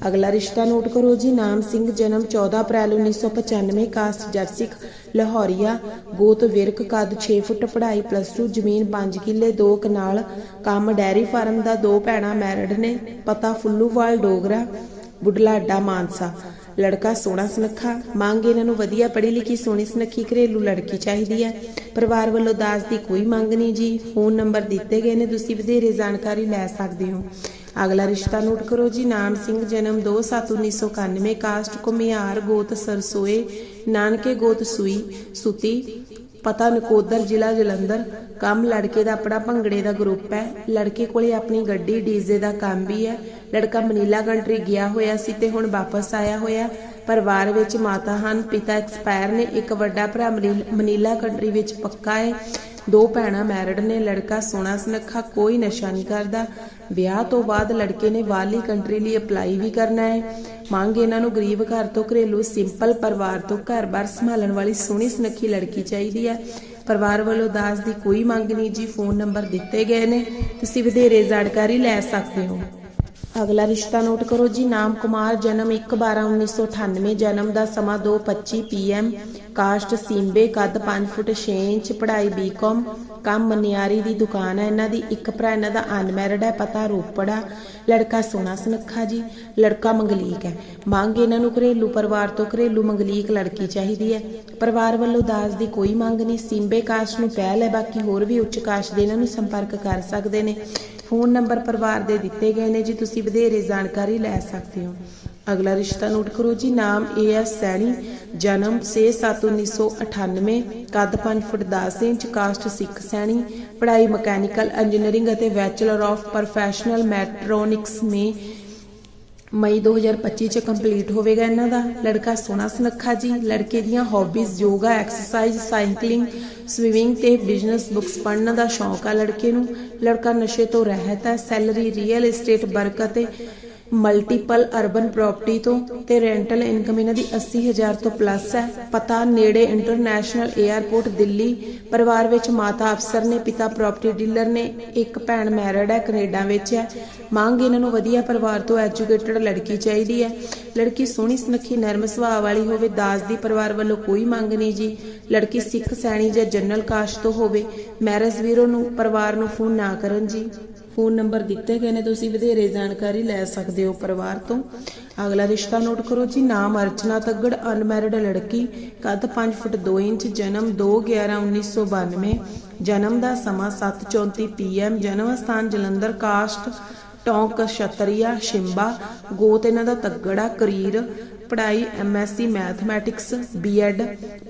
[SPEAKER 1] ਅਗਲਾ ਰਿਸ਼ਤਾ ਨੋਟ ਕਰੋ ਜੀ, ਨਾਮ ਸਿੰਘ, ਜਨਮ 14 ਅਪ੍ਰੈਲ 1995 ਕਾਸਟ ਜਰਸਿਕ ਲਾਹੌਰੀਆ, ਗੋਤ ਵਿਰਕ, ਕੱਦ 6 ਫੁੱਟ, ਪੜ੍ਹਾਈ ਪਲੱਸ 2 ਜ਼ਮੀਨ 5 ਕਿੱਲੇ 2 ਕਨਾਲ, ਕੰਮ ਡੈਰੀ ਫਾਰਮ ਦਾ ਦੋ ਭੈਣਾਂ ਮੈਰਿਡ ਨੇ, ਪਤਾ ਫੁੱਲੂਵਾਲ, ਡੋਗਰਾ ਬੁੱਢਲਾ ਮਾਨਸਾ। ਲੜਕਾ ਸੋਹਣਾ ਸੁਨੱਖਾ, ਮੰਗ ਇਹਨਾਂ ਨੂੰ ਵਧੀਆ ਪੜ੍ਹੀ ਲਿਖੀ, ਸੋਹਣੀ ਸੁਨੱਖੀ ਘਰੇਲੂ ਲੜਕੀ ਚਾਹੀਦੀ ਹੈ ਪਰਿਵਾਰ ਵੱਲੋਂ ਦਾਜ ਦੀ ਕੋਈ ਮੰਗ ਨਹੀਂ ਜੀ। ਫੋਨ ਨੰਬਰ ਦਿੱਤੇ ਗਏ ਨੇ, ਤੁਸੀਂ ਵਧੇਰੇ ਜਾਣਕਾਰੀ ਲੈ ਸਕਦੇ ਹੋ। ਅਗਲਾ ਰਿਸ਼ਤਾ ਨੋਟ ਕਰੋ ਜੀ। ਨਾਮ ਸਿੰਘ, ਜਨਮ 2/7/1991 ਕਾਸਟ ਕੁਮਿਆਰ ਗੋਤ ਸਰਸੋਏ, ਨਾਨਕੇ ਗੋਤ ਸੂਈ, ਸੁਤੀ, ਪਤਾ ਨਕੋਦਰ, ਜ਼ਿਲ੍ਹਾ ਜਲੰਧਰ। ਕੰਮ ਲੜਕੇ ਦਾ ਆਪਣਾ ਭੰਗੜੇ ਦਾ ਗਰੁੱਪ ਹੈ। ਲੜਕੇ ਕੋਲੇ ਆਪਣੀ ਗੱਡੀ ਡੀਜ਼ੇ ਦਾ ਕੰਮ ਵੀ ਹੈ। ਲੜਕਾ ਮਨੀਲਾ ਕੰਟਰੀ ਗਿਆ ਹੋਇਆ ਸੀ ਤੇ ਹੁਣ ਵਾਪਸ ਆਇਆ ਹੋਇਆ। ਪਰਿਵਾਰ ਵਿੱਚ ਮਾਤਾ ਹਨ, ਪਿਤਾ ਐਕਸਪਾਇਰ ਨੇ, ਇੱਕ ਵੱਡਾ ਭਰਾ ਮਨੀਲਾ ਕੰਟਰੀ ਵਿੱਚ ਪੱਕਾ ਹੈ। ਦੋ ਭੈਣਾਂ ਮੈਰਿਡ ਨੇ, ਲੜਕਾ ਸੋਹਣਾ ਸੁਨੱਖਾ, ਕੋਈ ਨਸ਼ਾ ਨਹੀਂ ਕਰਦਾ। ਵਿਆਹ ਤੋਂ ਬਾਅਦ ਲੜਕੇ ਨੇ ਬਾਹਰਲੀ ਕੰਟਰੀ ਲਈ ਅਪਲਾਈ ਵੀ ਕਰਨਾ ਹੈ। ਮੰਗ ਇਹਨਾਂ ਨੂੰ ਗਰੀਬ ਘਰ ਤੋਂ ਘਰੇਲੂ, ਸਿੰਪਲ ਪਰਿਵਾਰ ਤੋਂ ਘਰ-ਬਾਰ ਸੰਭਾਲਣ ਵਾਲੀ ਸੋਹਣੀ ਸੁਨੱਖੀ ਲੜਕੀ ਚਾਹੀਦੀ ਹੈ। ਪਰਿਵਾਰ ਵੱਲੋਂ ਦਾਜ ਦੀ ਕੋਈ ਮੰਗ ਨਹੀਂ ਜੀ, ਫੋਨ ਨੰਬਰ ਦਿੱਤੇ ਗਏ ਨੇ। ਤੁਸੀਂ ਵਧੇਰੇ ਜਾਣਕਾਰੀ ਲੈ ਸਕਦੇ ਹੋ। ਅਗਲਾ ਰਿਸ਼ਤਾ ਨੋਟ ਕਰੋ ਜੀ, ਨਾਮ ਕੁਮਾਰ, ਜਨਮ 1/12/1998 ਜਨਮ ਦਾ ਸਮਾਂ 2:25 ਪੀਐਮ, ਕਾਸਟ ਸਿੰਬੇ, ਕੱਦ 5 ਫੁੱਟ 6 ਇੰਚ, ਪੜ੍ਹਾਈ ਬੀਕਾਮ, ਕੰਮ ਮਨਿਆਰੀ ਦੀ ਦੁਕਾਨ ਹੈ, ਇਹਨਾਂ ਦੀ ਇੱਕ ਭਰਾ, ਇਹਨਾਂ ਦਾ ਅਨਮੈਰਿਡ ਹੈ, ਪਤਾ ਰੋਪੜਾ ਲੜਕਾ ਸੋਨਾ ਸੁਨੱਖਾ ਜੀ, ਲੜਕਾ ਮੰਗਲੀਕ ਹੈ। ਮੰਗ ਇਹਨਾਂ ਨੂੰ ਘਰੇਲੂ ਪਰਿਵਾਰ ਤੋਂ ਘਰੇਲੂ ਮੰਗਲੀਕ ਲੜਕੀ ਚਾਹੀਦੀ ਹੈ। ਪਰਿਵਾਰ ਵੱਲੋਂ ਦਾਜ ਦੀ ਕੋਈ ਮੰਗ ਨਹੀਂ, ਸਿੰਬੇ ਕਾਸਟ ਨੂੰ ਪਹਿਲ ਹੈ, ਬਾਕੀ ਹੋਰ ਵੀ ਉੱਚ ਕਾਸਟ ਦੇ ਇਹਨਾਂ ਨੂੰ ਸੰਪਰਕ ਕਰ ਸਕਦੇ ਨੇ। ਫੋਨ ਨੰਬਰ ਪਰਿਵਾਰ ਦੇ ਦਿੱਤੇ ਗਏ ਨੇ ਜੀ, ਤੁਸੀਂ ਵਧੇਰੇ ਜਾਣਕਾਰੀ ਲੈ ਸਕਦੇ ਹੋ। ਅਗਲਾ ਰਿਸ਼ਤਾ ਨੋਟ ਕਰੋ ਜੀ, ਨਾਮ ਏ ਐਸ ਸੈਣੀ, ਜਨਮ 6/7/1998 ਕੱਦ 5 foot 10 inch, caste Sikh Saini, ਪੜ੍ਹਾਈ ਮਕੈਨੀਕਲ ਇੰਜੀਨੀਅਰਿੰਗ ਅਤੇ bachelor of professional mechatronics May ਮਈ 2025 ਚ ਕੰਪਲੀਟ ਹੋਵੇਗਾ ਇਹਨਾਂ ਦਾ। ਲੜਕਾ ਸੋਹਣਾ ਸੁਨੱਖਾ ਜੀ, ਲੜਕੇ ਦੀਆਂ hobbies yoga exercise cycling swimming ਤੇ ਬਿਜ਼ਨਸ ਬੁੱਕਸ ਪੜ੍ਹਨ ਦਾ ਸ਼ੌਂਕ ਆ ਲੜਕੇ ਨੂੰ। ਲੜਕਾ ਨਸ਼ੇ ਤੋਂ ਰਹਿਤ ਹੈ ਸੈਲਰੀ ਰੀਅਲ ਏਸਟੇਟ ਵਰਕ ਅਤੇ ਮਲਟੀਪਲ ਅਰਬਨ ਪ੍ਰਾਪਰਟੀ ਤੋਂ ਤੇ ਰੈਂਟਲ ਇਨਕਮ ਇਹਨਾਂ ਦੀ 80000 ਤੋਂ ਪਲੱਸ ਹੈ। ਪਤਾ ਨੇੜੇ ਇੰਟਰਨੈਸ਼ਨਲ 에ਅਰਪੋਰਟ ਦਿੱਲੀ, ਪਰਿਵਾਰ ਵਿੱਚ ਮਾਤਾ ਅਫਸਰ ਨੇ, ਪਿਤਾ ਪ੍ਰਾਪਰਟੀ ਡੀਲਰ ਨੇ, ਇੱਕ ਭੈਣ ਮੈਰਿਡ ਹੈ, ਕੈਨੇਡਾ ਵਿੱਚ ਹੈ। ਮੰਗ ਇਹਨਾਂ ਨੂੰ ਵਧੀਆ ਪਰਿਵਾਰ ਤੋਂ ਐਜੂਕੇਟਡ ਲੜਕੀ ਚਾਹੀਦੀ ਹੈ। ਲੜਕੀ ਸੋਹਣੀ ਸੁਨੱਖੀ, ਨਰਮ ਸੁਭਾਅ ਵਾਲੀ ਹੋਵੇ ਦਾਜ ਦੀ ਪਰਿਵਾਰ ਵੱਲੋਂ ਕੋਈ ਮੰਗ ਨਹੀਂ ਜੀ। ਲੜਕੀ ਸਿੱਖ, ਸੈਣੀ ਜਾਂ ਜਨਰਲ ਕਾਸ਼ ਤੋਂ ਹੋਵੇ, ਮੈਰਿਜ ਵੀਰੋ ਨੂੰ, ਪਰਿਵਾਰ ਨੂੰ ਫੋਨ ਨਾ ਕਰਨ ਜੀ। ਫੋਨ ਨੰਬਰ ਦਿੱਤੇ ਗਏ ਨੇ, ਤੁਸੀਂ ਵਧੇਰੇ ਜਾਣਕਾਰੀ ਲੈ ਸਕਦੇ ਹੋ ਪਰਿਵਾਰ ਤੋਂ। ਅਗਲਾ ਰਿਸ਼ਤਾ ਨੋਟ ਕਰੋ ਜੀ, ਨਾਮ ਅਰਚਨਾ ਤੱਗੜ, ਅਨਮੈਰਿਡ ਲੜਕੀ, ਕੱਦ 5 ਫੁੱਟ 2 ਇੰਚ, ਜਨਮ 2/11/1992 ਜਨਮ ਦਾ ਸਮਾਂ 7:34 ਪੀਐਮ ਜਨਮ ਸਥਾਨ ਜਲੰਧਰ, ਕਾਸਟ, ਟੌਂਕ, ਛਤਰੀਆ, ਸ਼ਿੰਬਾ, ਗੋਤ ਇਹਨਾਂ ਦਾ ਤੱਗੜਾ, ਕਰੀਰ ਪੜ੍ਹਾਈ ਐਮਐਸਸੀ ਮੈਥਮੈਟਿਕਸ ਬੀਐਡ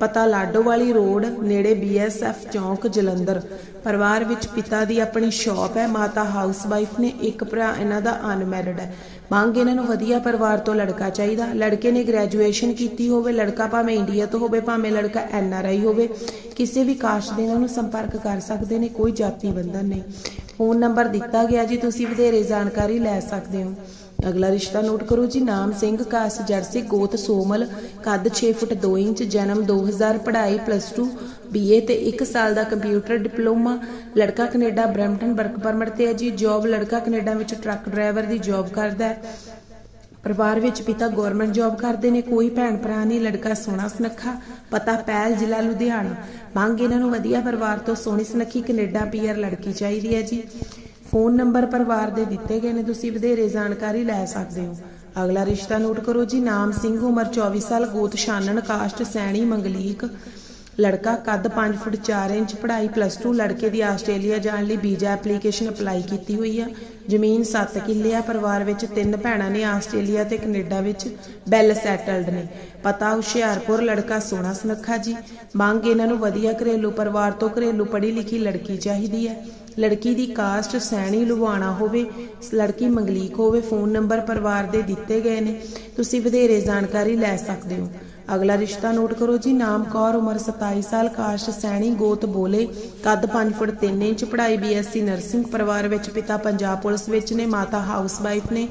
[SPEAKER 1] ਪਤਾ ਲਾਡੋਵਾਲੀ ਰੋਡ, ਨੇੜੇ ਬੀਐਸਐਫ ਚੌਂਕ, ਜਲੰਧਰ। ਪਰਿਵਾਰ ਵਿੱਚ ਪਿਤਾ ਦੀ ਆਪਣੀ ਸ਼ਾਪ ਹੈ, ਮਾਤਾ ਹਾਊਸਵਾਈਫ ਨੇ ਇੱਕ ਭਰਾ, ਇਹਨਾਂ ਦਾ ਅਨਮੈਰਿਡ ਹੈ। ਮੰਗ ਇਹਨਾਂ ਨੂੰ ਵਧੀਆ ਪਰਿਵਾਰ ਤੋਂ ਲੜਕਾ ਚਾਹੀਦਾ। ਲੜਕੇ ਨੇ ਗ੍ਰੈਜੂਏਸ਼ਨ ਕੀਤੀ ਹੋਵੇ, ਲੜਕਾ ਭਾਵੇਂ ਇੰਡੀਆ ਤੋਂ ਹੋਵੇ, ਭਾਵੇਂ ਲੜਕਾ ਐਨਆਰਆਈ ਹੋਵੇ, ਕਿਸੇ ਵੀ ਕਾਸਟ ਦੇ ਇਹਨਾਂ ਨੂੰ ਸੰਪਰਕ ਕਰ ਸਕਦੇ ਨੇ, ਕੋਈ ਜਾਤੀ ਬੰਧਨ ਨਹੀਂ। ਫੋਨ ਨੰਬਰ ਦਿੱਤਾ ਗਿਆ ਜੀ, ਤੁਸੀਂ ਵਧੇਰੇ ਜਾਣਕਾਰੀ ਲੈ ਸਕਦੇ ਹੋ। ਅਗਲਾ ਰਿਸ਼ਤਾ ਨੋਟ ਕਰੋ ਜੀ, ਨਾਮ ਸਿੰਘ, ਕਾਸ, ਜਰਸੀ, ਗੋਤ, ਸੋਮਲ, ਕੱਦ 6 ਫੁੱਟ 2 ਇੰਚ, ਜਨਮ 2000 ਪੜ੍ਹਾਈ ਪਲੱਸ 2 ਬੀਏ ਤੇ 1 ਸਾਲ ਦਾ ਕੰਪਿਊਟਰ ਡਿਪਲੋਮਾ ਲੜਕਾ ਕੈਨੇਡਾ ਬਰੈਂਪਟਨ ਵਰਕ ਪਰਮਿਟ ਤੇ ਹੈ ਜੀ ਜੌਬ ਲੜਕਾ ਕੈਨੇਡਾ ਵਿੱਚ ਟਰੱਕ ਡਰਾਈਵਰ ਦੀ ਜੌਬ ਕਰਦਾ ਹੈ। ਪਰਿਵਾਰ ਵਿੱਚ ਪਿਤਾ ਗਵਰਨਮੈਂਟ ਜੌਬ ਕਰਦੇ ਨੇ, ਕੋਈ ਭੈਣ ਭਰਾ ਨਹੀਂ, ਲੜਕਾ ਸੋਹਣਾ ਸੁਨੱਖਾ, ਪਤਾ ਪਹਿਲ ਜ਼ਿਲ੍ਹਾ ਲੁਧਿਆਣਾ। ਮੰਗ ਇਹਨਾਂ ਨੂੰ ਵਧੀਆ ਪਰਿਵਾਰ ਤੋਂ ਸੋਹਣੀ ਸੁਨੱਖੀ ਕੈਨੇਡਾ ਪੀਆਰ ਲੜਕੀ ਚਾਹੀਦੀ ਹੈ ਜੀ। ਫੋਨ ਨੰਬਰ ਪਰਿਵਾਰ ਦੇ ਦਿੱਤੇ ਗਏ ਨੇ, ਤੁਸੀਂ ਵਧੇਰੇ ਜਾਣਕਾਰੀ ਲੈ ਸਕਦੇ ਹੋ। ਅਗਲਾ ਰਿਸ਼ਤਾ ਨੋਟ ਕਰੋ ਜੀ, ਨਾਮ ਸਿੰਘ, ਉਮਰ 24 ਸਾਲ, ਗੋਤ ਛਾਨਣ, ਕਾਸਟ, ਸੈਣੀ, ਮੰਗਲੀਕ, ਲੜਕਾ ਕੱਦ 5 ਫੁੱਟ 4 ਇੰਚ, ਪੜ੍ਹਾਈ ਪਲੱਸ 2 ਲੜਕੇ ਦੀ ਆਸਟ੍ਰੇਲੀਆ ਜਾਣ ਲਈ ਵੀਜ਼ਾ ਐਪਲੀਕੇਸ਼ਨ ਅਪਲਾਈ ਕੀਤੀ ਹੋਈ ਆ। ਜ਼ਮੀਨ 7 ਕਿੱਲੇ ਆ, ਪਰਿਵਾਰ ਵਿੱਚ ਤਿੰਨ ਭੈਣਾਂ ਨੇ, ਆਸਟ੍ਰੇਲੀਆ ਤੇ ਕੈਨੇਡਾ ਵਿੱਚ ਬੈਲ ਸੈਟਲਡ ਨੇ। ਪਤਾ, ਹੁਸ਼ਿਆਰਪੁਰ, ਲੜਕਾ ਸੋਹਣਾ ਸੁਨੱਖਾ ਜੀ। ਮੰਗ ਇਹਨਾਂ ਨੂੰ ਵਧੀਆ ਘਰੇਲੂ ਪਰਿਵਾਰ ਤੋਂ ਘਰੇਲੂ ਪੜ੍ਹੀ ਲਿਖੀ ਲੜਕੀ ਚਾਹੀਦੀ ਹੈ। ਲੜਕੀ ਦੀ ਕਾਸਟ ਸੈਣੀ ਲੁਬਾਣਾ ਹੋਵੇ, ਲੜਕੀ ਮੰਗਲੀਕ ਹੋਵੇ, ਫੋਨ ਨੰਬਰ ਪਰਿਵਾਰ ਦੇ ਦਿੱਤੇ ਗਏ ਨੇ। ਤੁਸੀਂ ਵਧੇਰੇ ਜਾਣਕਾਰੀ ਲੈ ਸਕਦੇ ਹੋ।
[SPEAKER 2] ਅਗਲਾ ਰਿਸ਼ਤਾ ਨੋਟ ਕਰੋ ਜੀ, ਨਾਮ ਕੌਰ, ਉਮਰ 27 ਸਾਲ, ਕਾਸ਼ ਸੈਣੀ, ਗੋਤ ਬੋਲੇ, ਕੱਦ 5 ਫੁੱਟ 3 ਇੰਚ, ਪੜ੍ਹਾਈ ਬੀਐਸਸੀ ਨਰਸਿੰਗ, ਪਰਿਵਾਰ ਵਿੱਚ ਪਿਤਾ ਪੰਜਾਬ ਪੁਲਿਸ ਵਿੱਚ ਨੇ, ਮਾਤਾ ਹਾਊਸਵਾਈਫ ਨੇ,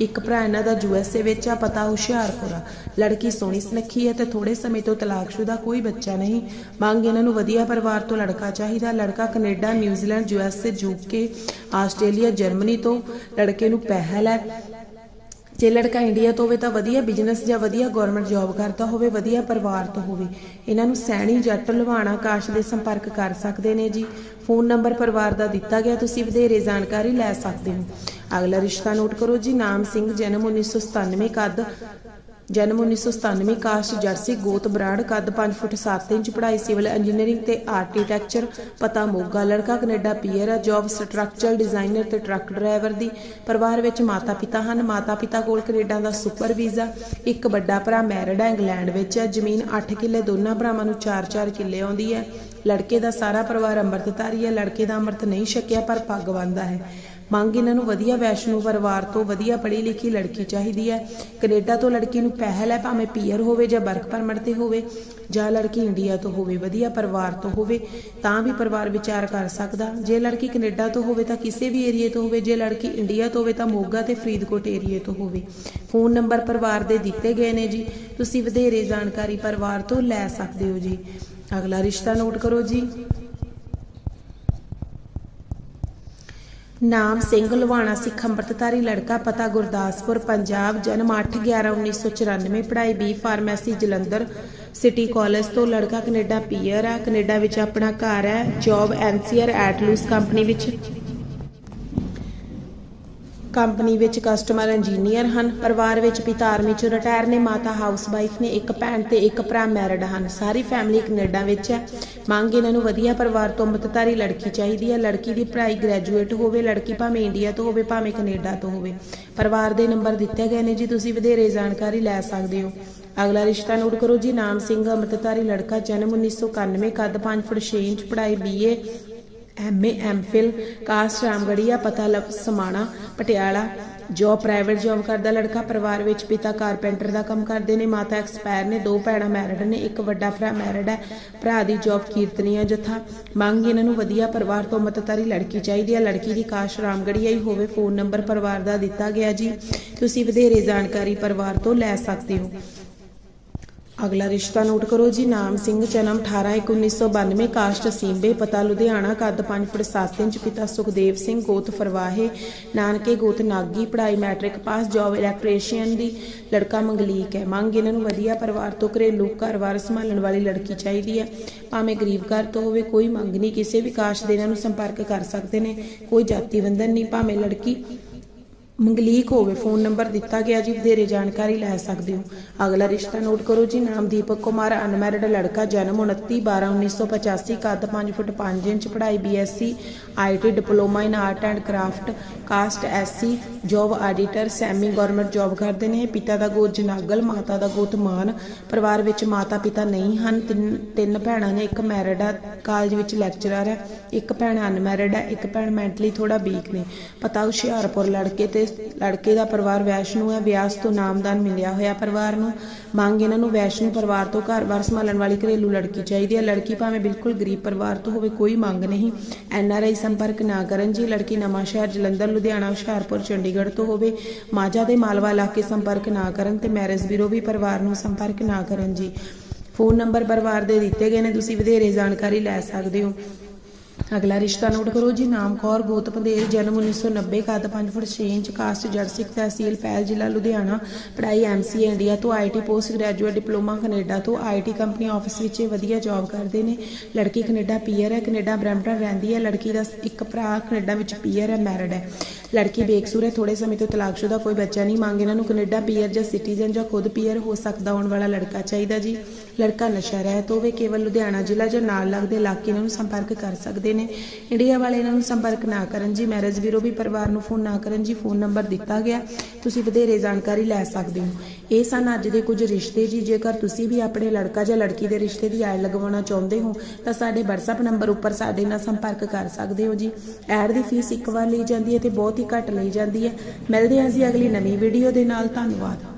[SPEAKER 2] ਇੱਕ ਭਰਾ ਇਹਨਾਂ ਦਾ ਯੂਐਸਏ ਵਿੱਚ ਆ, ਪਤਾ ਹੁਸ਼ਿਆਰਪੁਰਾ ਲੜਕੀ ਸੋਹਣੀ ਸੁਨੱਖੀ ਹੈ ਤੇ ਥੋੜੇ ਸਮੇਂ ਤੋਂ ਤਲਾਕਸ਼ੁਦਾ ਕੋਈ ਬੱਚਾ ਨਹੀਂ। ਮੰਗ ਇਹਨਾਂ ਨੂੰ ਵਧੀਆ ਪਰਿਵਾਰ ਤੋਂ ਲੜਕਾ ਚਾਹੀਦਾ। ਲੜਕਾ Canada, New Zealand USA UK Australia, Germany ਤੋਂ ਲੜਕੇ ਨੂੰ ਪਹਿਲ ਹੈ। ਜੇ ਲੜਕਾ ਇੰਡੀਆ ਤੋਂ ਹੋਵੇ ਤਾਂ ਵਧੀਆ ਬਿਜ਼ਨਸ ਜਾਂ ਵਧੀਆ ਗਵਰਨਮੈਂਟ ਜੌਬ ਕਰਦਾ ਹੋਵੇ, ਵਧੀਆ ਪਰਿਵਾਰ ਤੋਂ ਹੋਵੇ। ਇਹਨਾਂ ਨੂੰ ਸੈਣੀ, ਜੱਟ, ਲੁਹਾਣਾ ਕਾਸ਼ ਦੇ ਸੰਪਰਕ ਕਰ ਸਕਦੇ ਨੇ ਜੀ। ਫੋਨ ਨੰਬਰ ਪਰਿਵਾਰ ਦਾ ਦਿੱਤਾ ਗਿਆ, ਤੁਸੀਂ ਵਧੇਰੇ ਜਾਣਕਾਰੀ ਲੈ ਸਕਦੇ ਹੋ। ਅਗਲਾ ਰਿਸ਼ਤਾ ਨੋਟ ਕਰੋ ਜੀ, ਨਾਮ ਸਿੰਘ, ਜਨਮ 1997 ਕੱਦ ਜਨਮ 1997 ਕਾਸਟ ਜਰਸੀ ਗੋਤ ਬਰਾੜ ਕੱਦ 5 ਫੁੱਟ 7 ਇੰਚ ਪੜ੍ਹਾਈ ਸਿਵਲ ਇੰਜੀਨੀਅਰਿੰਗ ਤੇ ਆਰਕੀਟੈਕਚਰ, ਪਤਾ ਮੋਗਾ, ਲੜਕਾ ਕੈਨੇਡਾ, ਪੀਅਰ ਹੈ, ਜੌਬ ਸਟਰਕਚਰਲ ਡਿਜ਼ਾਈਨਰ ਤੇ ਟਰੱਕ ਡਰਾਈਵਰ ਦੀ ਪਰਿਵਾਰ ਵਿੱਚ ਮਾਤਾ ਪਿਤਾ ਹਨ। ਮਾਤਾ ਪਿਤਾ ਕੋਲ ਕੈਨੇਡਾ ਦਾ ਸੁਪਰ ਵੀਜ਼ਾ, ਇੱਕ ਵੱਡਾ ਭਰਾ ਮੈਰਿਡ ਹੈ, ਇੰਗਲੈਂਡ ਵਿੱਚ ਹੈ। ਜ਼ਮੀਨ 8 ਕਿੱਲੇ, ਦੋਨਾਂ ਭਰਾਵਾਂ ਨੂੰ 4-4 ਕਿੱਲੇ ਆਉਂਦੀ ਹੈ। ਲੜਕੇ ਦਾ ਸਾਰਾ ਪਰਿਵਾਰ ਅੰਮ੍ਰਿਤਧਾਰੀ ਹੈ। ਲੜਕੇ ਦਾ ਅੰਮ੍ਰਿਤ ਨਹੀਂ ਛਕਿਆ, ਪਰ ਪੱਗ ਬੰਨ੍ਹਦਾ ਹੈ। ਮੰਗ ਇਹਨਾਂ ਨੂੰ ਵਧੀਆ ਵੈਸ਼ਨੂ ਪਰਿਵਾਰ ਤੋਂ ਵਧੀਆ ਪੜ੍ਹੀ ਲਿਖੀ ਲੜਕੀ ਚਾਹੀਦੀ ਹੈ। ਕੈਨੇਡਾ ਤੋਂ ਲੜਕੀ ਨੂੰ ਪਹਿਲ ਹੈ, ਭਾਵੇਂ ਪੀਅਰ ਹੋਵੇ ਜਾਂ ਵਰਕ ਪਰਮਿਟ ਤੇ ਹੋਵੇ, ਜਾਂ ਲੜਕੀ ਇੰਡੀਆ ਤੋਂ ਹੋਵੇ, ਵਧੀਆ ਪਰਿਵਾਰ ਤੋਂ ਹੋਵੇ, ਤਾਂ ਵੀ ਪਰਿਵਾਰ ਵਿਚਾਰ ਕਰ ਸਕਦਾ। ਜੇ ਲੜਕੀ ਕੈਨੇਡਾ ਤੋਂ ਹੋਵੇ ਤਾਂ ਕਿਸੇ ਵੀ ਏਰੀਏ ਤੋਂ ਹੋਵੇ, ਜੇ ਲੜਕੀ ਇੰਡੀਆ ਤੋਂ ਹੋਵੇ ਤਾਂ ਮੋਗਾ ਤੇ ਫਰੀਦਕੋਟ ਏਰੀਏ ਤੋਂ ਹੋਵੇ। ਫੋਨ ਨੰਬਰ ਪਰਿਵਾਰ ਦੇ ਦਿੱਤੇ ਗਏ ਨੇ ਜੀ। ਤੁਸੀਂ ਵਧੇਰੇ ਜਾਣਕਾਰੀ ਪਰਿਵਾਰ ਤੋਂ ਲੈ ਸਕਦੇ ਹੋ ਜੀ। ਅਗਲਾ ਰਿਸ਼ਤਾ ਨੋਟ ਕਰੋ ਜੀ। ਨਾਮ ਸਿੰਘ ਲਵਾਣਾ ਸਿੱਖ ਅੰਮ੍ਰਿਤਧਾਰੀ ਲੜਕਾ ਪਤਾ ਗੁਰਦਾਸਪੁਰ, ਪੰਜਾਬ, ਜਨਮ 8/11/1994 ਪੜ੍ਹਾਈ B pharmacy, Jalandhar city college ਤੋਂ ਲੜਕਾ ਕੈਨੇਡਾ ਪੀਅਰ ਆ ਕੈਨੇਡਾ ਵਿੱਚ ਆਪਣਾ ਘਰ ਹੈ, ਜੌਬ ਐਨਸੀਆਰ ਐਟਲੂਸ ਕੰਪਨੀ ਵਿੱਚ। ਕੰਪਨੀ ਵਿੱਚ ਕਸਟਮਰ ਇੰਜੀਨੀਅਰ ਹਨ। ਪਰਿਵਾਰ ਵਿੱਚ ਪਿਤਾ ਆਰਮੀ ਚੋਂ ਰਿਟਾਇਰ ਨੇ, ਮਾਤਾ ਹਾਊਸ ਵਾਈਫ ਨੇ, ਇੱਕ ਭੈਣ ਤੇ ਇੱਕ ਭਰਾ ਮੈਰਿਡ ਹਨ। ਸਾਰੀ ਫੈਮਿਲੀ ਕੈਨੇਡਾ ਵਿੱਚ ਹੈ। ਮੰਗ ਇਹਨਾਂ ਨੂੰ ਵਧੀਆ ਪਰਿਵਾਰ ਤੋਂ ਮਤਧਾਰੀ ਲੜਕੀ ਚਾਹੀਦੀ ਹੈ। ਲੜਕੀ ਦੀ ਪੜ੍ਹਾਈ ਗ੍ਰੈਜੂਏਟ ਹੋਵੇ, ਲੜਕੀ ਭਾਵੇਂ ਇੰਡੀਆ ਤੋਂ ਹੋਵੇ, ਭਾਵੇਂ ਕੈਨੇਡਾ ਤੋਂ ਹੋਵੇ। ਪਰਿਵਾਰ ਦੇ ਨੰਬਰ ਦਿੱਤੇ ਗਏ ਨੇ ਜੀ, ਤੁਸੀਂ ਵਧੇਰੇ ਜਾਣਕਾਰੀ ਲੈ ਸਕਦੇ ਹੋ। ਅਗਲਾ ਰਿਸ਼ਤਾ ਨੋਟ ਕਰੋ ਜੀ, ਨਾਮ ਸਿੰਘ, ਅਮਰਤਧਾਰੀ ਲੜਕਾ, ਜਨਮ 1991 ਕੱਦ 5 ਫੁੱਟ 6 ਇੰਚ, ਪੜ੍ਹਾਈ BA MA MPhil caste Ramgarhia, ਪਤਾ ਲਵ, Samana, Patiala. Job private job ਕਰਦਾ ਲੜਕਾ ਪਰਿਵਾਰ ਵਿੱਚ, ਪਿਤਾ ਕਾਰਪੈਂਟਰ ਦਾ ਕੰਮ ਕਰਦੇ ਨੇ, ਮਾਤਾ ਐਕਸਪਾਇਰ ਨੇ, ਦੋ ਭੈਣਾਂ ਮੈਰਿਡ ਨੇ, ਇੱਕ ਵੱਡਾ ਭਰਾ ਮੈਰਿਡ ਹੈ। ਭਰਾ ਦੀ ਜੌਬ ਕੀਰਤਨੀਆ ਜਥਾ। ਮੰਗ ਇਹਨਾਂ ਨੂੰ ਵਧੀਆ ਪਰਿਵਾਰ ਤੋਂ ਮਤਤਾਰੀ ਲੜਕੀ ਚਾਹੀਦੀ ਹੈ। ਲੜਕੀ ਦੀ ਕਾਸ਼ ਰਾਮਗੜੀਆ ਹੀ ਹੋਵੇ ਫੋਨ ਨੰਬਰ ਪਰਿਵਾਰ ਦਾ ਦਿੱਤਾ ਗਿਆ ਜੀ। ਤੁਸੀਂ ਵਧੇਰੇ ਜਾਣਕਾਰੀ ਪਰਿਵਾਰ ਤੋਂ ਲੈ ਸਕਦੇ ਹੋ। ਅਗਲਾ ਰਿਸ਼ਤਾ ਨੋਟ ਕਰੋ ਜੀ, ਨਾਮ ਸਿੰਘ, ਜਨਮ 18/1992 ਕਾਸਟ, ਸੀਂਬੇ, ਪਤਾ ਲੁਧਿਆਣਾ, ਕੱਦ 5 ਫੁੱਟ 7 ਇੰਚ, ਪਿਤਾ ਸੁਖਦੇਵ ਸਿੰਘ, ਗੋਤ ਫਰਵਾਹੇ, ਨਾਨਕੇ ਗੋਤ ਨਾਗੀ, ਪੜ੍ਹਾਈ ਮੈਟ੍ਰਿਕ ਪਾਸ ਜੌਬ ਇਲੈਕਟ੍ਰੀਸ਼ੀਅਨ ਦੀ, ਲੜਕਾ ਮੰਗਲੀਕ ਹੈ। ਮੰਗ ਇਹਨਾਂ ਨੂੰ ਵਧੀਆ ਪਰਿਵਾਰ ਤੋਂ ਘਰੇਲੂ ਘਰ ਵਾਰ ਸੰਭਾਲਣ ਵਾਲੀ ਲੜਕੀ ਚਾਹੀਦੀ ਹੈ। ਭਾਵੇਂ ਗਰੀਬ ਘਰ ਤੋਂ ਹੋਵੇ, ਕੋਈ ਮੰਗ ਨਹੀਂ, ਕਿਸੇ ਵੀ ਕਾਸਟ ਦੇ ਇਹਨਾਂ ਨੂੰ ਸੰਪਰਕ ਕਰ ਸਕਦੇ ਨੇ, ਕੋਈ ਜਾਤੀ ਬੰਧਨ ਨਹੀਂ, ਭਾਵੇਂ ਲੜਕੀ ਮੰਗਲੀਕ ਹੋਵੇ, ਫੋਨ ਨੰਬਰ ਦਿੱਤਾ ਗਿਆ ਜੀ, ਵਧੇਰੇ ਜਾਣਕਾਰੀ ਲੈ ਸਕਦੇ ਹੋ। ਅਗਲਾ ਰਿਸ਼ਤਾ ਨੋਟ ਕਰੋ ਜੀ, ਨਾਮ ਦੀਪਕ ਕੁਮਾਰ, ਅਨਮੈਰਿਡ ਲੜਕਾ, ਜਨਮ 29 12 1985 ਕੱਦ 5 ਫੁੱਟ 5 ਇੰਚ, ਪੜ੍ਹਾਈ BSc IT diploma in art and craft, caste SC, job auditor semi government job ਕਰਦੇ ਨੇ। ਪਿਤਾ ਦਾ ਗੋਤ ਜਨਾਗਲ, ਮਾਤਾ ਦਾ ਗੋਤ ਮਾਨ। ਪਰਿਵਾਰ ਵਿੱਚ ਮਾਤਾ ਪਿਤਾ ਨਹੀਂ ਹਨ, ਤਿੰਨ ਤਿੰਨ ਭੈਣਾਂ ਨੇ, ਇੱਕ ਮੈਰਿਡ ਆ, ਕਾਲਜ ਵਿੱਚ ਲੈਕਚਰਰ ਹੈ, ਇੱਕ ਭੈਣ ਅਨਮੈਰਿਡ ਹੈ, ਇੱਕ ਭੈਣ ਮੈਂਟਲੀ ਥੋੜਾ ਵੀਕ ਨੇ। ਪਤਾ ਹੁਸ਼ਿਆਰਪੁਰ ਲੜਕੇ ਤੇ ਲੜਕੇ ਦਾ ਪਰਿਵਾਰ ਵੈਸ਼ਨੂ ਹੈ। ਵਿਆਸ ਤੋਂ ਨਾਮਦਾਨ ਮਿਲਿਆ ਹੋਇਆ ਪਰਿਵਾਰ ਨੂੰ। ਮੰਗ ਇਹਨਾਂ ਨੂੰ ਵੈਸ਼ਨੂ ਪਰਿਵਾਰ ਤੋਂ ਘਰ-ਬਾਰ ਸੰਭਾਲਣ ਵਾਲੀ ਘਰੇਲੂ ਲੜਕੀ ਚਾਹੀਦੀ ਹੈ। ਲੜਕੀ ਭਾਵੇਂ ਬਿਲਕੁਲ ਗਰੀਬ ਪਰਿਵਾਰ ਤੋਂ ਹੋਵੇ, ਕੋਈ ਮੰਗ ਨਹੀਂ। ਐਨਆਰਆਈ ਸੰਪਰਕ ਨਾ ਕਰਨ ਜੀ। ਲੜਕੀ ਨਵਾਂ ਸ਼ਹਿਰ ਜਲੰਧਰ, ਲੁਧਿਆਣਾ, ਹੁਸ਼ਿਆਰਪੁਰ, ਚੰਡੀਗੜ੍ਹ ਤੋਂ ਹੋਵੇ। ਮਾਝਾ ਦੇ ਮਾਲਵਾ ਇਲਾਕੇ ਸੰਪਰਕ ਨਾ ਕਰਨ ਤੇ ਮੈਰਿਜ ਬਿਊਰੋ ਵੀ ਪਰਿਵਾਰ ਨੂੰ ਸੰਪਰਕ ਨਾ ਕਰਨ ਜੀ। ਫੋਨ ਨੰਬਰ ਪਰਿਵਾਰ ਦੇ ਦਿੱਤੇ ਗਏ ਨੇ। ਤੁਸੀਂ ਵਧੇਰੇ ਜਾਣਕਾਰੀ ਲੈ ਸਕਦੇ ਹੋ। ਅਗਲਾ ਰਿਸ਼ਤਾ ਨੋਟ ਕਰੋ ਜੀ, ਨਾਮ ਕੌਰ, ਗੋਤ ਪੰਧੇਰ, ਜਨਮ 1990 ਕੱਦ 5 ਫੁੱਟ 6 ਇੰਚ, ਕਾਸਟ ਜਰਸਿਕ ਤਹਿਸੀਲ ਪੈਲ, ਜ਼ਿਲ੍ਹਾ ਲੁਧਿਆਣਾ, ਪੜ੍ਹਾਈ ਐਮਸੀਏ ਇੰਡੀਆ ਤੋਂ IT post graduate diploma Canada ਤੋਂ ਆਈਟੀ ਕੰਪਨੀ ਆਫਿਸ ਵਿੱਚ ਵਧੀਆ ਜੌਬ ਕਰਦੇ ਨੇ। ਲੜਕੀ ਕੈਨੇਡਾ ਪੀਅਰ ਹੈ, ਕੈਨੇਡਾ ਬਰੈਂਪਟਨ ਰਹਿੰਦੀ ਹੈ, ਲੜਕੀ ਦਾ ਇੱਕ ਭਰਾ ਕੈਨੇਡਾ ਵਿੱਚ ਪੀਅਰ ਹੈ, ਮੈਰਿਡ ਹੈ। ਲੜਕੀ ਬੇਕਸੂਰ ਹੈ ਥੋੜੇ ਸਮੇਂ ਤੋਂ ਤਲਾਕਸ਼ੁਦਾ ਕੋਈ ਬੱਚਾ ਨਹੀਂ, ਮੰਗ ਇਹਨਾਂ ਨੂੰ ਕੈਨੇਡਾ ਪੀਅਰ ਜਾਂ ਸਿਟੀਜ਼ਨ ਜਾਂ ਖੁਦ ਪੀਅਰ ਹੋ ਸਕਦਾ ਹੋਣ ਵਾਲਾ ਲੜਕਾ ਚਾਹੀਦਾ ਜੀ। ਲੜਕਾ ਨਸ਼ਾ ਰਹਿਤ ਹੋਵੇ, ਕੇਵਲ ਲੁਧਿਆਣਾ ਜ਼ਿਲ੍ਹਾ ਜਾਂ ਨਾਲ ਲੱਗਦੇ ਇਲਾਕੇ ਇਹਨਾਂ ਨੂੰ ਸੰਪਰਕ ਕਰ ਸਕਦੇ ਨੇ। ਇੰਡੀਆ ਵਾਲੇ ਇਹਨਾਂ ਨੂੰ ਸੰਪਰਕ ਨਾ ਕਰਨ ਜੀ, ਮੈਰਿਜ ਬਿਊਰੋ ਵੀ ਪਰਿਵਾਰ ਨੂੰ ਫੋਨ ਨਾ ਕਰਨ ਜੀ, ਫੋਨ ਨੰਬਰ ਦਿੱਤਾ ਗਿਆ। ਤੁਸੀਂ ਵਧੇਰੇ ਜਾਣਕਾਰੀ ਲੈ ਸਕਦੇ ਹੋ। ਇਹ ਸਨ ਅੱਜ ਦੇ ਕੁਝ ਰਿਸ਼ਤੇ ਜੀ। ਜੇਕਰ ਤੁਸੀਂ ਵੀ ਆਪਣੇ ਲੜਕਾ ਜਾਂ ਲੜਕੀ ਦੇ ਰਿਸ਼ਤੇ ਦੀ ਐਡ ਲਗਵਾਉਣਾ ਚਾਹੁੰਦੇ ਹੋ, ਤਾਂ ਸਾਡੇ WhatsApp ਨੰਬਰ ਉੱਪਰ ਸਾਡੇ ਨਾਲ ਸੰਪਰਕ ਕਰ ਸਕਦੇ ਹੋ ਜੀ। ਐਡ ਦੀ ਫੀਸ ਇੱਕ ਵਾਰ ਲਈ ਜਾਂਦੀ ਹੈ ਤੇ ਬਹੁਤ ਹੀ ਘੱਟ ਲਈ ਜਾਂਦੀ ਹੈ। ਮਿਲਦੇ ਹਾਂ ਜੀ ਅਗਲੀ ਨਵੀਂ ਵੀਡੀਓ ਦੇ ਨਾਲ। ਧੰਨਵਾਦ।